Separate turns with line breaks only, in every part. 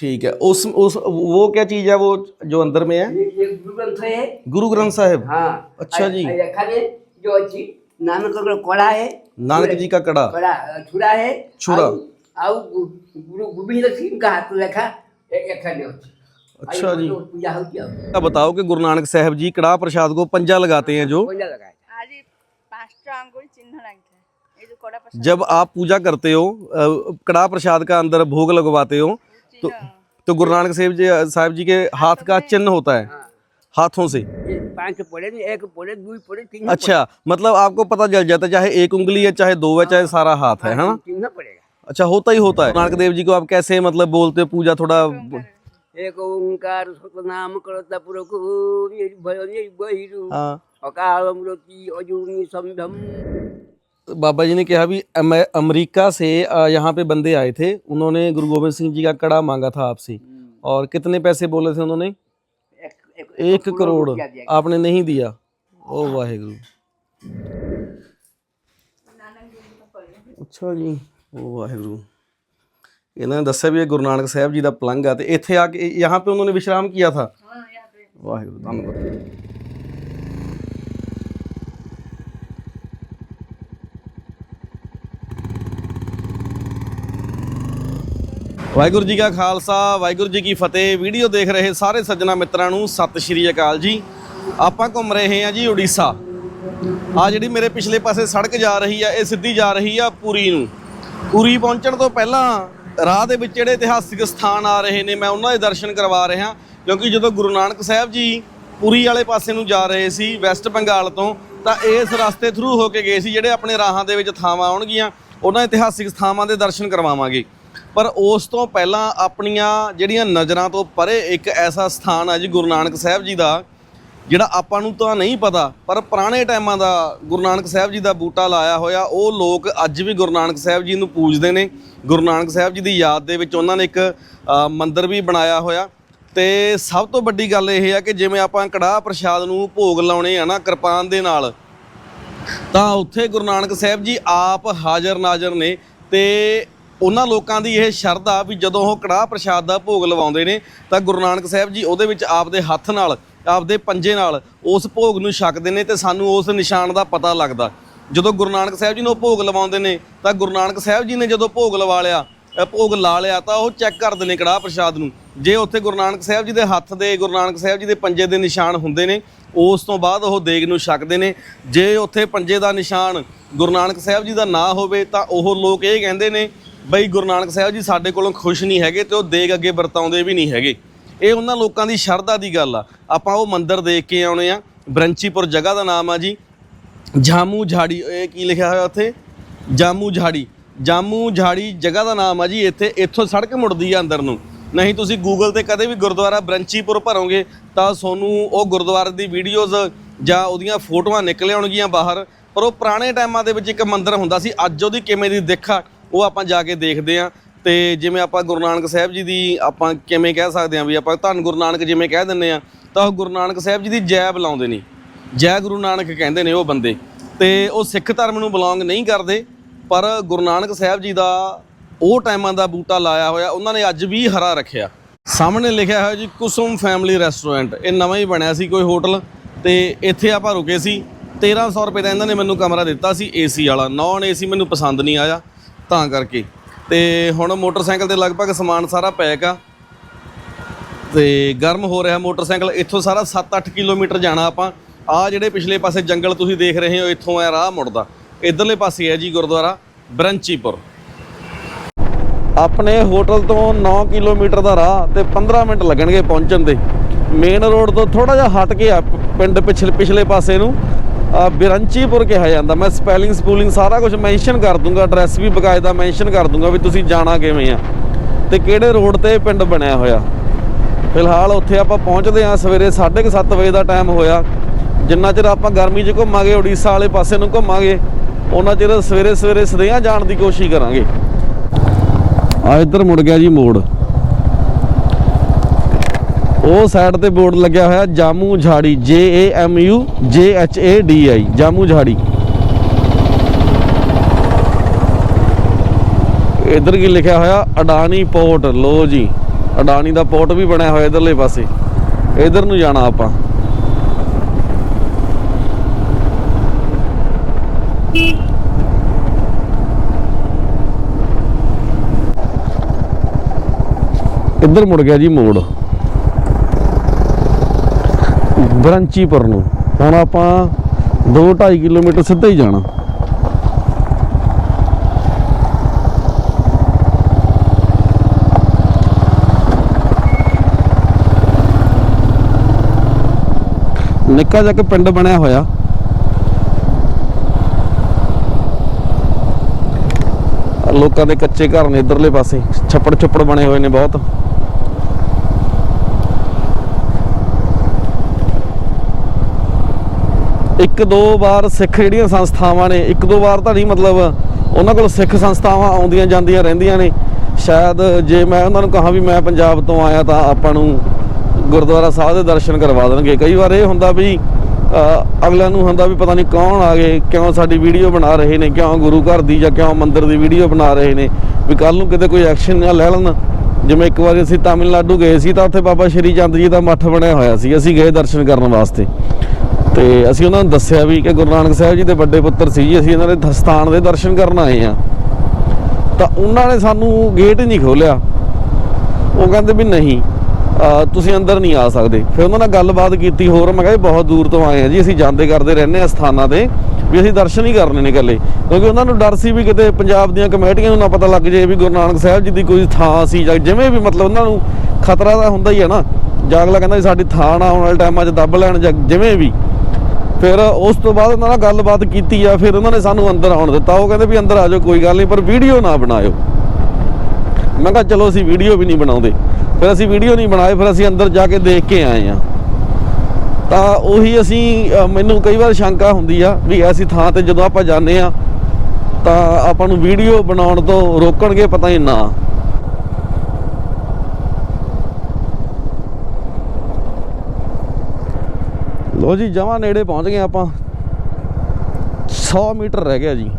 ठीक है। उस उस वो क्या चीज़ है वो जो अंदर में है?
गुरु ग्रंथ है।
गुरु ग्रंथ साहब।
हाँ।
अच्छा जी।
जो जी नानक कड़ा है।
नानक जी का कड़ा।
कड़ा छुरा है।
छुरा।
और गुरु गोविंद सिंह का हाथ रखा अच्छा
जी। क्या बताओ कि गुरु नानक साहब जी कड़ा प्रसाद को पंजा लगाते हैं जो? जब आप पूजा करते हो कड़ा प्रसाद का अंदर भोग लगवाते हो तो तो गुरु नानक साहब जी साहब जी के हाँ, तो हाथ का चिन्ह होता है
हाँ।
हाथों से।
पाँच पड़े एक पड़े दो पड़े तीन
अच्छा मतलब आपको पता चल जाता है चाहे एक उंगली है चाहे दो है हाँ। चाहे सारा हाथ है हाँ अच्छा होता ही होता है। नानक देव जी को आप कैसे मतलब बोलते पूजा थोड़ा
एक ओंकार नाम करता भयो भयनि बहिरु। अकाल रोकी अजुनि संभम
बाबा जी ने कहा भी अमे- अमेरिका से अ, यहाँ पे बंदे आए थे उन्होंने गुरु गोविंद सिंह जी का कड़ा मांगा था आपसे और कितने पैसे बोले थे उन्होंने
एक
एक करोड़
रुपया दिया
आपने नहीं दिया ओ वाहेगुरु ਅੱਛਾ ਜੀ ਉਹ ਵਾਹਿਗੁਰੂ ਇਹਨਾਂ ਨੇ ਦੱਸਿਆ ਵੀ ਇਹ ਗੁਰੂ ਨਾਨਕ ਸਾਹਿਬ ਜੀ ਦਾ ਪਲੰਗ ਆ ਤੇ ਇੱਥੇ ਆ ਕੇ यहाँ पे उन्होंने विश्राम किया था
ਹਾਂ यहाँ पे
ਵਾਹਿਗੁਰੂ ਧੰਨਵਾਦ ਵਾਹਿਗੁਰੂ ਜੀ ਕਾ ਖਾਲਸਾ, ਵਾਹਿਗੁਰੂ ਜੀ ਕੀ ਫਤਿਹ। ਵੀਡੀਓ ਦੇਖ ਰਹੇ ਸਾਰੇ ਸੱਜਣਾ ਮਿੱਤਰਾਂ ਨੂੰ ਸਤਿ ਸ਼੍ਰੀ ਅਕਾਲ ਜੀ। ਆਪਾਂ ਘੁੰਮ ਰਹੇ ਹਾਂ ਜੀ ਉੜੀਸਾ। ਆ ਜਿਹੜੀ ਮੇਰੇ ਪਿਛਲੇ ਪਾਸੇ ਸੜਕ ਜਾ ਰਹੀ ਆ, ਇਹ ਸਿੱਧੀ ਜਾ ਰਹੀ ਆ ਪੂਰੀ ਨੂੰ। ਪੂਰੀ ਪਹੁੰਚਣ ਤੋਂ ਪਹਿਲਾਂ ਰਾਹ ਦੇ ਵਿੱਚ ਜਿਹੜੇ ਇਤਿਹਾਸਿਕ ਸਥਾਨ ਆ ਰਹੇ ਨੇ, ਮੈਂ ਉਹਨਾਂ ਦੇ ਦਰਸ਼ਨ ਕਰਵਾ ਰਿਹਾ। ਕਿਉਂਕਿ ਜਦੋਂ ਗੁਰੂ ਨਾਨਕ ਸਾਹਿਬ ਜੀ ਪੂਰੀ ਵਾਲੇ ਪਾਸੇ ਨੂੰ ਜਾ ਰਹੇ ਸੀ, ਵੈਸਟ ਬੰਗਾਲ ਤੋਂ, ਤਾਂ ਇਸ ਰਸਤੇ ਥਰੂ ਹੋ ਕੇ ਗਏ ਸੀ, ਜਿਹੜੇ ਆਪਣੇ ਰਾਹਾਂ ਦੇ ਵਿੱਚ ਥਾਵਾਂ ਆਉਣਗੀਆਂ, ਉਹਨਾਂ ਇਤਿਹਾਸਿਕ ਥਾਵਾਂ ਦੇ ਦਰਸ਼ਨ ਕਰਵਾਵਾਂਗੇ। ਪਰ ਉਸ ਤੋਂ ਪਹਿਲਾਂ ਆਪਣੀਆਂ ਜਿਹੜੀਆਂ ਨਜ਼ਰਾਂ ਤੋਂ ਪਰੇ ਇੱਕ ਐਸਾ ਸਥਾਨ ਹੈ ਜੀ ਗੁਰੂ ਨਾਨਕ ਸਾਹਿਬ ਜੀ ਦਾ ਜਿਹੜਾ ਆਪਾਂ ਨੂੰ ਤਾਂ ਨਹੀਂ ਪਤਾ ਪਰ ਪੁਰਾਣੇ ਟਾਈਮਾਂ ਦਾ ਗੁਰੂ ਨਾਨਕ ਸਾਹਿਬ ਜੀ ਦਾ ਬੂਟਾ ਲਾਇਆ ਹੋਇਆ ਉਹ ਲੋਕ ਅੱਜ ਵੀ ਗੁਰੂ ਨਾਨਕ ਸਾਹਿਬ ਜੀ ਨੂੰ ਪੂਜਦੇ ਨੇ। ਗੁਰੂ ਨਾਨਕ ਸਾਹਿਬ ਜੀ ਦੀ ਯਾਦ ਦੇ ਵਿੱਚ ਉਹਨਾਂ ਨੇ ਇੱਕ ਅ, ਮੰਦਿਰ ਵੀ ਬਣਾਇਆ ਹੋਇਆ। ਤੇ ਸਭ ਤੋਂ ਵੱਡੀ ਗੱਲ ਇਹ ਹੈ ਕਿ ਜਿਵੇਂ ਆਪਾਂ ਕੜਾਹ ਪ੍ਰਸ਼ਾਦ ਨੂੰ ਭੋਗ ਲਾਉਣੇ ਆ ਨਾ ਕਿਰਪਾਨ ਦੇ ਨਾਲ ਤਾਂ ਉੱਥੇ ਗੁਰੂ ਨਾਨਕ ਸਾਹਿਬ ਜੀ ਆਪ ਹਾਜ਼ਰ ਨਾਜ਼ਰ ਨੇ ਤੇ ਉਹਨਾਂ ਲੋਕਾਂ ਦੀ ਇਹ ਸ਼ਰਧਾ ਵੀ ਜਦੋਂ ਉਹ ਕੜਾਹ ਪ੍ਰਸ਼ਾਦ ਦਾ ਭੋਗ ਲਵਾਉਂਦੇ ਨੇ, ਤਾਂ ਗੁਰੂ ਨਾਨਕ ਸਾਹਿਬ ਜੀ ਉਹਦੇ ਵਿੱਚ ਆਪਦੇ ਹੱਥ ਨਾਲ, ਆਪਦੇ ਪੰਜੇ ਨਾਲ ਉਸ ਭੋਗ ਨੂੰ ਛਕਦੇ ਨੇ ਤੇ ਸਾਨੂੰ ਉਸ ਨਿਸ਼ਾਨ ਦਾ ਪਤਾ ਲੱਗਦਾ। ਜਦੋਂ ਗੁਰੂ ਨਾਨਕ ਸਾਹਿਬ ਜੀ ਨੂੰ ਉਹ ਭੋਗ ਲਵਾਉਂਦੇ ਨੇ, ਤਾਂ ਗੁਰੂ ਨਾਨਕ ਸਾਹਿਬ ਜੀ ਨੇ ਜਦੋਂ ਭੋਗ ਲਵਾ ਲਿਆ ਭੋਗ ਲਾ ਲਿਆ, ਤਾਂ ਉਹ ਚੈੱਕ ਕਰਦੇ ਨੇ ਕੜਾਹ ਪ੍ਰਸ਼ਾਦ ਨੂੰ। ਜੇ ਉੱਥੇ ਗੁਰੂ ਨਾਨਕ ਸਾਹਿਬ ਜੀ ਦੇ ਹੱਥ ਦੇ, ਗੁਰੂ ਨਾਨਕ ਸਾਹਿਬ ਜੀ ਦੇ ਪੰਜੇ ਦੇ ਨਿਸ਼ਾਨ ਹੁੰਦੇ ਨੇ, ਉਸ ਤੋਂ ਬਾਅਦ ਉਹ ਦੇਗ ਨੂੰ ਛਕਦੇ ਨੇ। ਜੇ ਉੱਥੇ ਪੰਜੇ ਦਾ ਨਿਸ਼ਾਨ ਗੁਰੂ ਨਾਨਕ ਸਾਹਿਬ ਜੀ ਦਾ ਨਾ ਹੋਵੇ, ਤਾਂ ਉਹ ਲੋਕ ਇਹ ਕਹਿੰਦੇ ਨੇ ਬਈ ਗੁਰੂ ਨਾਨਕ ਸਾਹਿਬ ਜੀ ਸਾਡੇ ਕੋਲੋਂ ਖੁਸ਼ ਨਹੀਂ ਹੈਗੇ ਤੇ ਉਹ ਦੇਗ ਅੱਗੇ ਵਰਤਾਉਂਦੇ ਵੀ ਨਹੀਂ ਹੈਗੇ। ਇਹ ਉਹਨਾਂ ਲੋਕਾਂ ਦੀ ਸ਼ਰਧਾ ਦੀ ਗੱਲ ਆ। ਆਪਾਂ ਉਹ ਮੰਦਿਰ ਦੇਖ ਕੇ ਆਉਣੇ ਆ। ਬ੍ਰੰਚੀਪੁਰ ਜਗ੍ਹਾ ਦਾ ਨਾਮ ਆ ਜੀ। ਜਾਮੂ ਝਾੜੀ, ਇਹ ਕੀ ਲਿਖਿਆ ਹੋਇਆ ਉੱਥੇ? ਜਾਮੂ ਝਾੜੀ। ਜਾਮੂ ਝਾੜੀ ਜਗ੍ਹਾ ਦਾ ਨਾਮ ਆ ਜੀ ਇੱਥੇ। ਇੱਥੋਂ ਸੜਕ ਮੁੜਦੀ ਆ ਅੰਦਰ ਨੂੰ। ਨਹੀਂ, ਤੁਸੀਂ ਗੂਗਲ ਤੇ ਕਦੇ ਵੀ ਗੁਰਦੁਆਰਾ ਬ੍ਰੰਚੀਪੁਰ ਭਰੋਗੇ ਤਾਂ ਤੁਹਾਨੂੰ ਉਹ ਗੁਰਦੁਆਰੇ ਦੀ ਵੀਡੀਓਜ਼ ਜਾਂ ਉਹਦੀਆਂ ਫੋਟੋਆਂ ਨਿਕਲ ਆਉਣਗੀਆਂ ਬਾਹਰ। ਪਰ ਉਹ ਪੁਰਾਣੇ ਟਾਈਮਾਂ ਦੇ ਵਿੱਚ ਇੱਕ ਮੰਦਿਰ ਹੁੰਦਾ ਸੀ। ਅੱਜ ਉਹਦੀ ਕਿਵੇਂ ਦੀ ਦਿੱਖ ਆ? ਉਹ ਆਪਾਂ ਜਾ ਕੇ ਦੇਖਦੇ ਆ ਤੇ ਜਿਵੇਂ ਆਪਾਂ ਗੁਰੂ ਨਾਨਕ ਸਾਹਿਬ ਜੀ ਦੀ ਆਪਾਂ ਕਿਵੇਂ ਕਹਿ ਸਕਦੇ ਆ ਵੀ ਆਪਾਂ ਧੰਨ ਗੁਰੂ ਨਾਨਕ ਜਿਵੇਂ ਕਹਿ ਦਿੰਨੇ ਆ ਤਾਂ ਉਹ ਗੁਰੂ ਨਾਨਕ ਸਾਹਿਬ ਜੀ ਦੀ ਜੈ ਬੁਲਾਉਂਦੇ ਨੇ। ਜੈ ਗੁਰੂ ਨਾਨਕ ਕਹਿੰਦੇ ਨੇ ਉਹ ਬੰਦੇ। ਤੇ ਉਹ ਸਿੱਖ ਧਰਮ ਨੂੰ ਬਿਲੋਂਗ ਨਹੀਂ ਕਰਦੇ, ਪਰ ਗੁਰੂ ਨਾਨਕ ਸਾਹਿਬ ਜੀ ਦਾ ਉਹ ਟਾਈਮਾਂ ਦਾ ਬੂਟਾ ਲਾਇਆ ਹੋਇਆ, ਉਹਨਾਂ ਨੇ ਅੱਜ ਵੀ ਹਰਾ ਰੱਖਿਆ। ਸਾਹਮਣੇ ਲਿਖਿਆ ਹੋਇਆ ਜੀ, ਕੁਸੁਮ ਫੈਮਿਲੀ ਰੈਸਟੋਰੈਂਟ। ਇਹ ਨਵਾਂ ਹੀ ਬਣਿਆ ਸੀ ਕੋਈ ਹੋਟਲ, ਤੇ ਇੱਥੇ ਆਪਾਂ ਰੁਕੇ ਸੀ। 1300 ਰੁਪਏ ਦਾ ਇਹਨਾਂ ਨੇ ਮੈਨੂੰ ਕਮਰਾ ਦਿੱਤਾ ਸੀ, ਏਸੀ ਵਾਲਾ। ਨਾਨ ਏਸੀ ਮੈਨੂੰ ਪਸੰਦ ਨਹੀਂ ਆਇਆ। ਤਾਂ ਕਰਕੇ। ਤੇ ਹੁਣ ਮੋਟਰਸਾਈਕਲ ਤੇ ਲਗਭਗ ਸਮਾਨ ਸਾਰਾ ਪੈਕ ਆ। ਤੇ ਗਰਮ ਹੋ ਰਿਹਾ ਮੋਟਰਸਾਈਕਲ। ਇੱਥੋਂ ਸਾਰਾ 7-8 ਕਿਲੋਮੀਟਰ ਜਾਣਾ ਆਪਾਂ। ਆ ਜਿਹੜੇ ਪਿਛਲੇ ਪਾਸੇ ਜੰਗਲ ਤੁਸੀਂ ਦੇਖ ਰਹੇ ਹੋ, ਇੱਥੋਂ ਆ ਰਾਹ ਮੁੜਦਾ। ਇਧਰਲੇ ਪਾਸੇ ਹੈ ਜੀ ਗੁਰਦੁਆਰਾ, ਬਰੰਚੀਪੁਰ। ਆਪਣੇ ਹੋਟਲ ਤੋਂ 9 ਕਿਲੋਮੀਟਰ ਦਾ ਰਾਹ ਤੇ 15 ਮਿੰਟ ਲੱਗਣਗੇ ਪਹੁੰਚਣ ਦੇ। ਮੇਨ ਰੋਡ ਤੋਂ ਥੋੜਾ ਜਿਹਾ ਹਟ ਕੇ ਆ ਪਿੰਡ ਪਿਛਲੇ ਪਿਛਲੇ ਪਾਸੇ ਨੂੰ। ਬਿਰੰਚੀਪੁਰ ਕਿਹਾ ਜਾਂਦਾ। ਮੈਂ ਸਪੈਲਿੰਗ ਸਪੂਲਿੰਗ ਸਾਰਾ ਕੁਝ ਮੈਂਸ਼ਨ ਕਰ ਦੂੰਗਾ ਐਡਰੈਸ ਵੀ ਬਕਾਇਦਾ ਮੈਂਸ਼ਨ ਕਰ ਦੂੰਗਾ ਵੀ ਤੁਸੀਂ ਜਾਣਾ ਕਿਵੇਂ ਆ। ਤੇ ਕਿਹੜੇ ਰੋਡ ਤੇ ਪਿੰਡ ਬਣਿਆ ਹੋਇਆ। ਫਿਲਹਾਲ ਉੱਥੇ ਆਪਾਂ ਪਹੁੰਚਦੇ ਹਾਂ ਸਵੇਰੇ 7:30 ਵਜੇ ਦਾ ਟਾਈਮ ਹੋਇਆ। ਜਿੰਨਾ ਚਿਰ ਆਪਾਂ ਗਰਮੀ 'ਚ ਘੁੰਮਾਂਗੇ, ਉੜੀਸਾ ਵਾਲੇ ਪਾਸੇ ਨੂੰ ਘੁੰਮਾਂਗੇ, ਉਹਨਾਂ ਚਿਰ ਸਵੇਰੇ ਸਵੇਰੇ ਸਦਿਆਂ ਜਾਣ ਦੀ ਕੋਸ਼ਿਸ਼ ਕਰਾਂਗੇ। ਆ ਇੱਧਰ ਮੁੜ ਗਿਆ ਜੀ ਮੋੜ। ਉਹ ਸਾਈਡ ਤੇ ਬੋਰਡ ਲੱਗਿਆ ਹੋਇਆ, ਜਾਮੂ ਝਾੜੀ J A M U J H A D I ਜਾਮੂ ਝਾੜੀ। ਇੱਧਰ ਕੀ ਲਿਖਿਆ ਹੋਇਆ? ਅਡਾਨੀ ਪੋਰਟ, ਲੋ ਜੀ, ਅਡਾਨੀ ਦਾ ਪੋਰਟ ਵੀ ਬਣਿਆ ਹੋਇਆ ਇਧਰਲੇ ਪਾਸੇ। ਇਧਰ ਨੂੰ ਜਾਣਾ ਆਪਾਂ। ਇੱਧਰ ਮੁੜ ਗਿਆ ਜੀ ਮੋੜ। ਬਰੰਚੀਪੁਰ ਨੂੰ ਹੁਣ ਆਪਾਂ 2.5 ਕਿਲੋਮੀਟਰ ਸਿੱਧਾ ਹੀ ਜਾਣਾ। ਨਿੱਕਾ ਜਿਹਾ ਪਿੰਡ ਬਣਿਆ ਹੋਇਆ। ਲੋਕਾਂ ਦੇ ਕੱਚੇ ਘਰ ਨੇ, ਇਧਰਲੇ ਪਾਸੇ। ਛੱਪੜ ਛੱਪੜ ਬਣੇ ਹੋਏ ਨੇ ਬਹੁਤ। ਇੱਕ ਦੋ ਵਾਰ ਸਿੱਖ ਜਿਹੜੀਆਂ ਸੰਸਥਾਵਾਂ ਨੇ, ਇੱਕ ਦੋ ਵਾਰ ਤਾਂ ਨਹੀਂ, ਮਤਲਬ ਉਹਨਾਂ ਕੋਲ ਸਿੱਖ ਸੰਸਥਾਵਾਂ ਆਉਂਦੀਆਂ ਜਾਂਦੀਆਂ ਰਹਿੰਦੀਆਂ ਨੇ। ਸ਼ਾਇਦ ਜੇ ਮੈਂ ਉਹਨਾਂ ਨੂੰ ਕਹਾਂ ਵੀ ਮੈਂ ਪੰਜਾਬ ਤੋਂ ਆਇਆ ਤਾਂ ਆਪਾਂ ਨੂੰ ਗੁਰਦੁਆਰਾ ਸਾਹਿਬ ਦੇ ਦਰਸ਼ਨ ਕਰਵਾ ਦੇਣਗੇ। ਕਈ ਵਾਰ ਇਹ ਹੁੰਦਾ ਵੀ ਅਗਲਿਆਂ ਨੂੰ ਹੁੰਦਾ ਵੀ ਪਤਾ ਨਹੀਂ ਕੌਣ ਆ ਗਏ, ਕਿਉਂ ਸਾਡੀ ਵੀਡੀਓ ਬਣਾ ਰਹੇ ਨੇ, ਕਿਉਂ ਗੁਰੂ ਘਰ ਦੀ ਜਾਂ ਕਿਉਂ ਮੰਦਿਰ ਦੀ ਵੀਡੀਓ ਬਣਾ ਰਹੇ ਨੇ। ਵੀ ਕੱਲ ਨੂੰ ਕਿਤੇ ਕੋਈ ਐਕਸ਼ਨ ਨਾ ਲੈ ਲੈਣ। ਜਿਵੇਂ ਇੱਕ ਵਾਰੀ ਅਸੀਂ ਤਾਮਿਲਨਾਡੂ ਗਏ ਸੀ ਤਾਂ ਉੱਥੇ ਬਾਬਾ ਸ਼੍ਰੀ ਚੰਦ ਜੀ ਦਾ ਮੱਠ ਬਣਿਆ ਹੋਇਆ ਸੀ। ਅਸੀਂ ਗਏ ਦਰਸ਼ਨ ਕਰਨ ਵਾਸਤੇ। ਤੇ ਅਸੀਂ ਉਹਨਾਂ ਨੂੰ ਦੱਸਿਆ ਵੀ ਕਿ ਗੁਰੂ ਨਾਨਕ ਸਾਹਿਬ ਜੀ ਦੇ ਵੱਡੇ ਪੁੱਤਰ ਸੀ ਜੀ, ਅਸੀਂ ਇਹਨਾਂ ਦੇ ਸਥਾਨ ਦੇ ਦਰਸ਼ਨ ਕਰਨ ਆਏ ਆ ਤਾਂ ਉਹਨਾਂ ਨੇ ਸਾਨੂੰ ਗੇਟ ਨਹੀਂ ਖੋਲਿਆ ਉਹ ਕਹਿੰਦੇ ਵੀ ਨਹੀਂ ਤੁਸੀਂ ਅੰਦਰ ਨਹੀਂ ਆ ਸਕਦੇ। ਫਿਰ ਉਹਨਾਂ ਨਾਲ ਗੱਲਬਾਤ ਕੀਤੀ ਹੋਰ, ਮੈਂ ਕਿਹਾ ਜੀ ਬਹੁਤ ਦੂਰ ਤੋਂ ਆਏ ਆ ਜੀ, ਅਸੀਂ ਜਾਂਦੇ ਕਰਦੇ ਰਹਿੰਦੇ ਆ ਸਥਾਨਾਂ ਤੇ, ਵੀ ਅਸੀਂ ਦਰਸ਼ਨ ਹੀ ਕਰਨੇ ਨੇ ਇਕੱਲੇ। ਕਿਉਂਕਿ ਉਹਨਾਂ ਨੂੰ ਡਰ ਸੀ ਵੀ ਕਿਤੇ ਪੰਜਾਬ ਦੀਆਂ ਕਮੇਟੀਆਂ ਨੂੰ ਨਾ ਪਤਾ ਲੱਗ ਜੇ ਵੀ ਗੁਰੂ ਨਾਨਕ ਸਾਹਿਬ ਜੀ ਦੀ ਕੋਈ ਥਾਂ ਸੀ ਜਾਂ ਜਿਵੇਂ ਵੀ ਮਤਲਬ ਉਹਨਾਂ ਨੂੰ ਖਤਰਾ ਤਾਂ ਹੁੰਦਾ ਹੀ ਹੈ ਨਾ। ਜਾਂ ਕਹਿੰਦਾ ਵੀ ਸਾਡੀ ਥਾਂ ਨਾ ਆਉਣ ਵਾਲੇ ਟਾਈਮਾਂ 'ਚ ਦੱਬ ਲੈਣ ਜਾਂ ਜਿਵੇਂ ਵੀ। ਫਿਰ ਉਸ ਤੋਂ ਬਾਅਦ ਉਹਨਾਂ ਨਾਲ ਗੱਲਬਾਤ ਕੀਤੀ ਆ, ਫਿਰ ਉਹਨਾਂ ਨੇ ਸਾਨੂੰ ਅੰਦਰ ਆਉਣ ਦਿੱਤਾ। ਉਹ ਕਹਿੰਦੇ ਵੀ ਅੰਦਰ ਆ ਜਾਓ, ਕੋਈ ਗੱਲ ਨਹੀਂ, ਪਰ ਵੀਡੀਓ ਨਾ ਬਣਾਇਓ। ਮੈਂ ਕਿਹਾ, ਚਲੋ ਅਸੀਂ ਵੀਡੀਓ ਵੀ ਨਹੀਂ ਬਣਾਉਂਦੇ। ਫਿਰ ਅਸੀਂ ਵੀਡੀਓ ਨਹੀਂ ਬਣਾਏ, ਫਿਰ ਅਸੀਂ ਅੰਦਰ ਜਾ ਕੇ ਦੇਖ ਕੇ ਆਏ ਆ। ਤਾਂ ਉਹੀ ਅਸੀਂ ਮੈਨੂੰ ਕਈ ਵਾਰ ਸ਼ੰਕਾ ਹੁੰਦੀ ਆ ਵੀ ਐਸੀ ਥਾਂ ਤੇ ਜਦੋਂ ਆਪਾਂ ਜਾਂਦੇ ਆ, ਤਾਂ ਆਪਾਂ ਨੂੰ ਵੀਡੀਓ ਬਣਾਉਣ ਤੋਂ ਰੋਕਣਗੇ, ਪਤਾ ਹੀ ਨਾ। ਲੋ ਜੀ ਜਮਾਂ ਨੇੜੇ ਪਹੁੰਚ ਗਏ ਆਪਾਂ 100 ਮੀਟਰ ਰਹਿ ਗਿਆ ਜੀ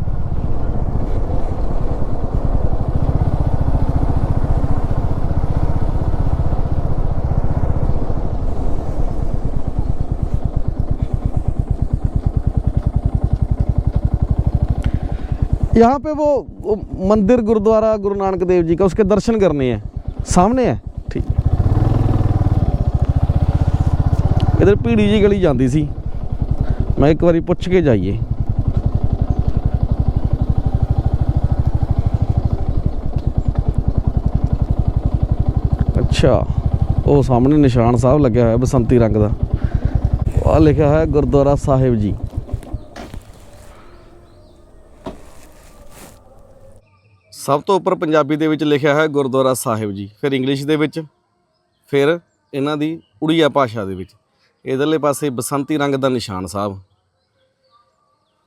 यहाँ पे वो, वो मंदिर गुरुद्वारा गुरु नानक देव जी का उसके दर्शन करने हैं सामने है ਇਧਰ ਭੀੜੀ ਜੀ ਗਲੀ ਜਾਂਦੀ ਸੀ। ਮੈਂ ਇੱਕ ਵਾਰੀ ਪੁੱਛ ਕੇ ਜਾਈਏ। ਅੱਛਾ, ਉਹ ਸਾਹਮਣੇ ਨਿਸ਼ਾਨ ਸਾਹਿਬ ਲੱਗਿਆ ਹੋਇਆ ਬਸੰਤੀ ਰੰਗ ਦਾ। ਆ ਲਿਖਿਆ ਹੋਇਆ ਗੁਰਦੁਆਰਾ ਸਾਹਿਬ ਜੀ। ਸਭ ਤੋਂ ਉੱਪਰ ਪੰਜਾਬੀ ਦੇ ਵਿੱਚ ਲਿਖਿਆ ਹੈ ਗੁਰਦੁਆਰਾ ਸਾਹਿਬ ਜੀ। ਫਿਰ ਇੰਗਲਿਸ਼ ਦੇ ਵਿੱਚ, ਫਿਰ ਇਹਨਾਂ ਦੀ ਉੜੀਆ ਭਾਸ਼ਾ ਦੇ ਵਿੱਚ। ਇਧਰਲੇ ਪਾਸੇ ਬਸੰਤੀ ਰੰਗ ਦਾ ਨਿਸ਼ਾਨ ਸਾਹਿਬ।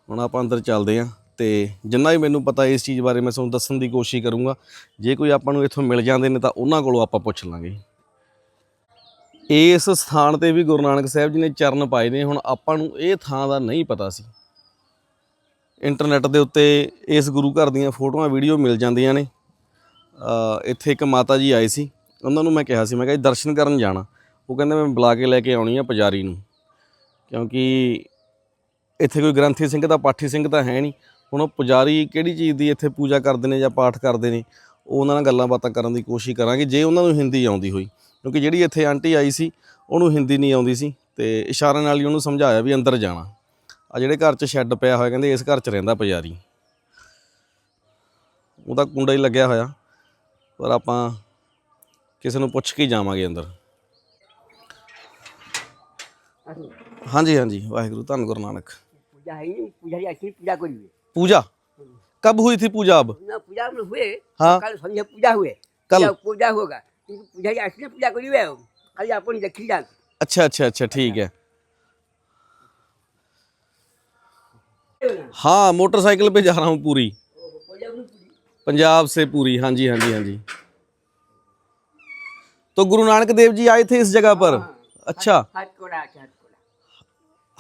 ਹੁਣ ਆਪਾਂ ਅੰਦਰ ਚੱਲਦੇ ਆਂ ਤੇ ਜਿੰਨਾ ਵੀ ਮੈਨੂੰ ਪਤਾ ਇਸ ਚੀਜ਼ ਬਾਰੇ ਮੈਂ ਤੁਹਾਨੂੰ ਦੱਸਣ ਦੀ ਕੋਸ਼ਿਸ਼ ਕਰੂੰਗਾ। ਜੇ ਕੋਈ ਆਪਾਂ ਨੂੰ ਇੱਥੋਂ ਮਿਲ ਜਾਂਦੇ ਨੇ ਤਾਂ ਉਹਨਾਂ ਕੋਲੋਂ ਆਪਾਂ ਪੁੱਛ ਲਾਂਗੇ। ਇਸ ਸਥਾਨ ਤੇ ਵੀ ਗੁਰੂ ਨਾਨਕ ਸਾਹਿਬ ਜੀ ਨੇ ਚਰਨ ਪਾਏ ਨੇ। ਹੁਣ ਆਪਾਂ ਨੂੰ ਇਹ ਥਾਂ ਦਾ ਨਹੀਂ ਪਤਾ ਸੀ। ਇੰਟਰਨੈਟ ਦੇ ਉੱਤੇ ਇਸ ਗੁਰੂ ਘਰ ਦੀਆਂ ਫੋਟੋਆਂ, ਵੀਡੀਓ ਮਿਲ ਜਾਂਦੀਆਂ ਨੇ। ਇੱਥੇ ਇੱਕ ਮਾਤਾ ਜੀ ਆਏ ਸੀ। ਉਹਨਾਂ ਨੂੰ ਮੈਂ ਕਿਹਾ ਸੀ, ਮੈਂ ਕਿਹਾ ਜੀ, ਦਰਸ਼ਨ ਕਰਨ ਜਾਣਾ। ਉਹ ਕਹਿੰਦੇ ਮੈਂ ਬੁਲਾ ਕੇ ਲੈ ਕੇ ਆਉਣੀ ਆ ਪੁਜਾਰੀ ਨੂੰ, ਕਿਉਂਕਿ ਇੱਥੇ ਕੋਈ ਗ੍ਰੰਥੀ ਸਿੰਘ ਦਾ, ਪਾਠੀ ਸਿੰਘ ਤਾਂ ਹੈ ਨਹੀਂ। ਹੁਣ ਉਹ ਪੁਜਾਰੀ ਕਿਹੜੀ ਚੀਜ਼ ਦੀ ਇੱਥੇ ਪੂਜਾ ਕਰਦੇ ਨੇ ਜਾਂ ਪਾਠ ਕਰਦੇ ਨੇ, ਉਹ ਉਹਨਾਂ ਨਾਲ ਗੱਲਾਂ ਬਾਤਾਂ ਕਰਨ ਦੀ ਕੋਸ਼ਿਸ਼ ਕਰਾਂਗੇ, ਜੇ ਉਹਨਾਂ ਨੂੰ ਹਿੰਦੀ ਆਉਂਦੀ ਹੋਈ। ਕਿਉਂਕਿ ਜਿਹੜੀ ਇੱਥੇ ਆਂਟੀ ਆਈ ਸੀ, ਉਹਨੂੰ ਹਿੰਦੀ ਨਹੀਂ ਆਉਂਦੀ ਸੀ, ਤੇ ਇਸ਼ਾਰੇ ਨਾਲ ਹੀ ਉਹਨੂੰ ਸਮਝਾਇਆ ਵੀ ਅੰਦਰ ਜਾਣਾ। ਆ ਜਿਹੜੇ ਘਰ 'ਚ ਸ਼ੈੱਡ ਪਿਆ ਹੋਇਆ, ਕਹਿੰਦੇ ਇਸ ਘਰ 'ਚ ਰਹਿੰਦਾ ਪੁਜਾਰੀ। ਉਹਦਾ ਕੁੰਡਾ ਹੀ ਲੱਗਿਆ ਹੋਇਆ, ਪਰ ਆਪਾਂ ਕਿਸੇ ਨੂੰ ਪੁੱਛ ਕੇ ਜਾਵਾਂਗੇ ਅੰਦਰ। हाँ जी ਵਾਹਿਗੁਰੂ पूजा है
पूजा जी अच्छी पूजा करी हुई
पूजा कब हुई थी पूजा अब
ना पूजा हुए
हाँ।
कल संध्या पूजा हुए
कल?
पूजा- होगा क्योंकि पूजा अच्छी पूजा करी हुई है देखी जान
अच्छा अच्छा अच्छा ठीक है हाँ मोटरसाइकिल पे जा रहा हूँ पूरी पंजाब से पूरी हाँ जी हाँ जी हाँ जी तो गुरु नानक देव जी आए थे इस जगह पर अच्छा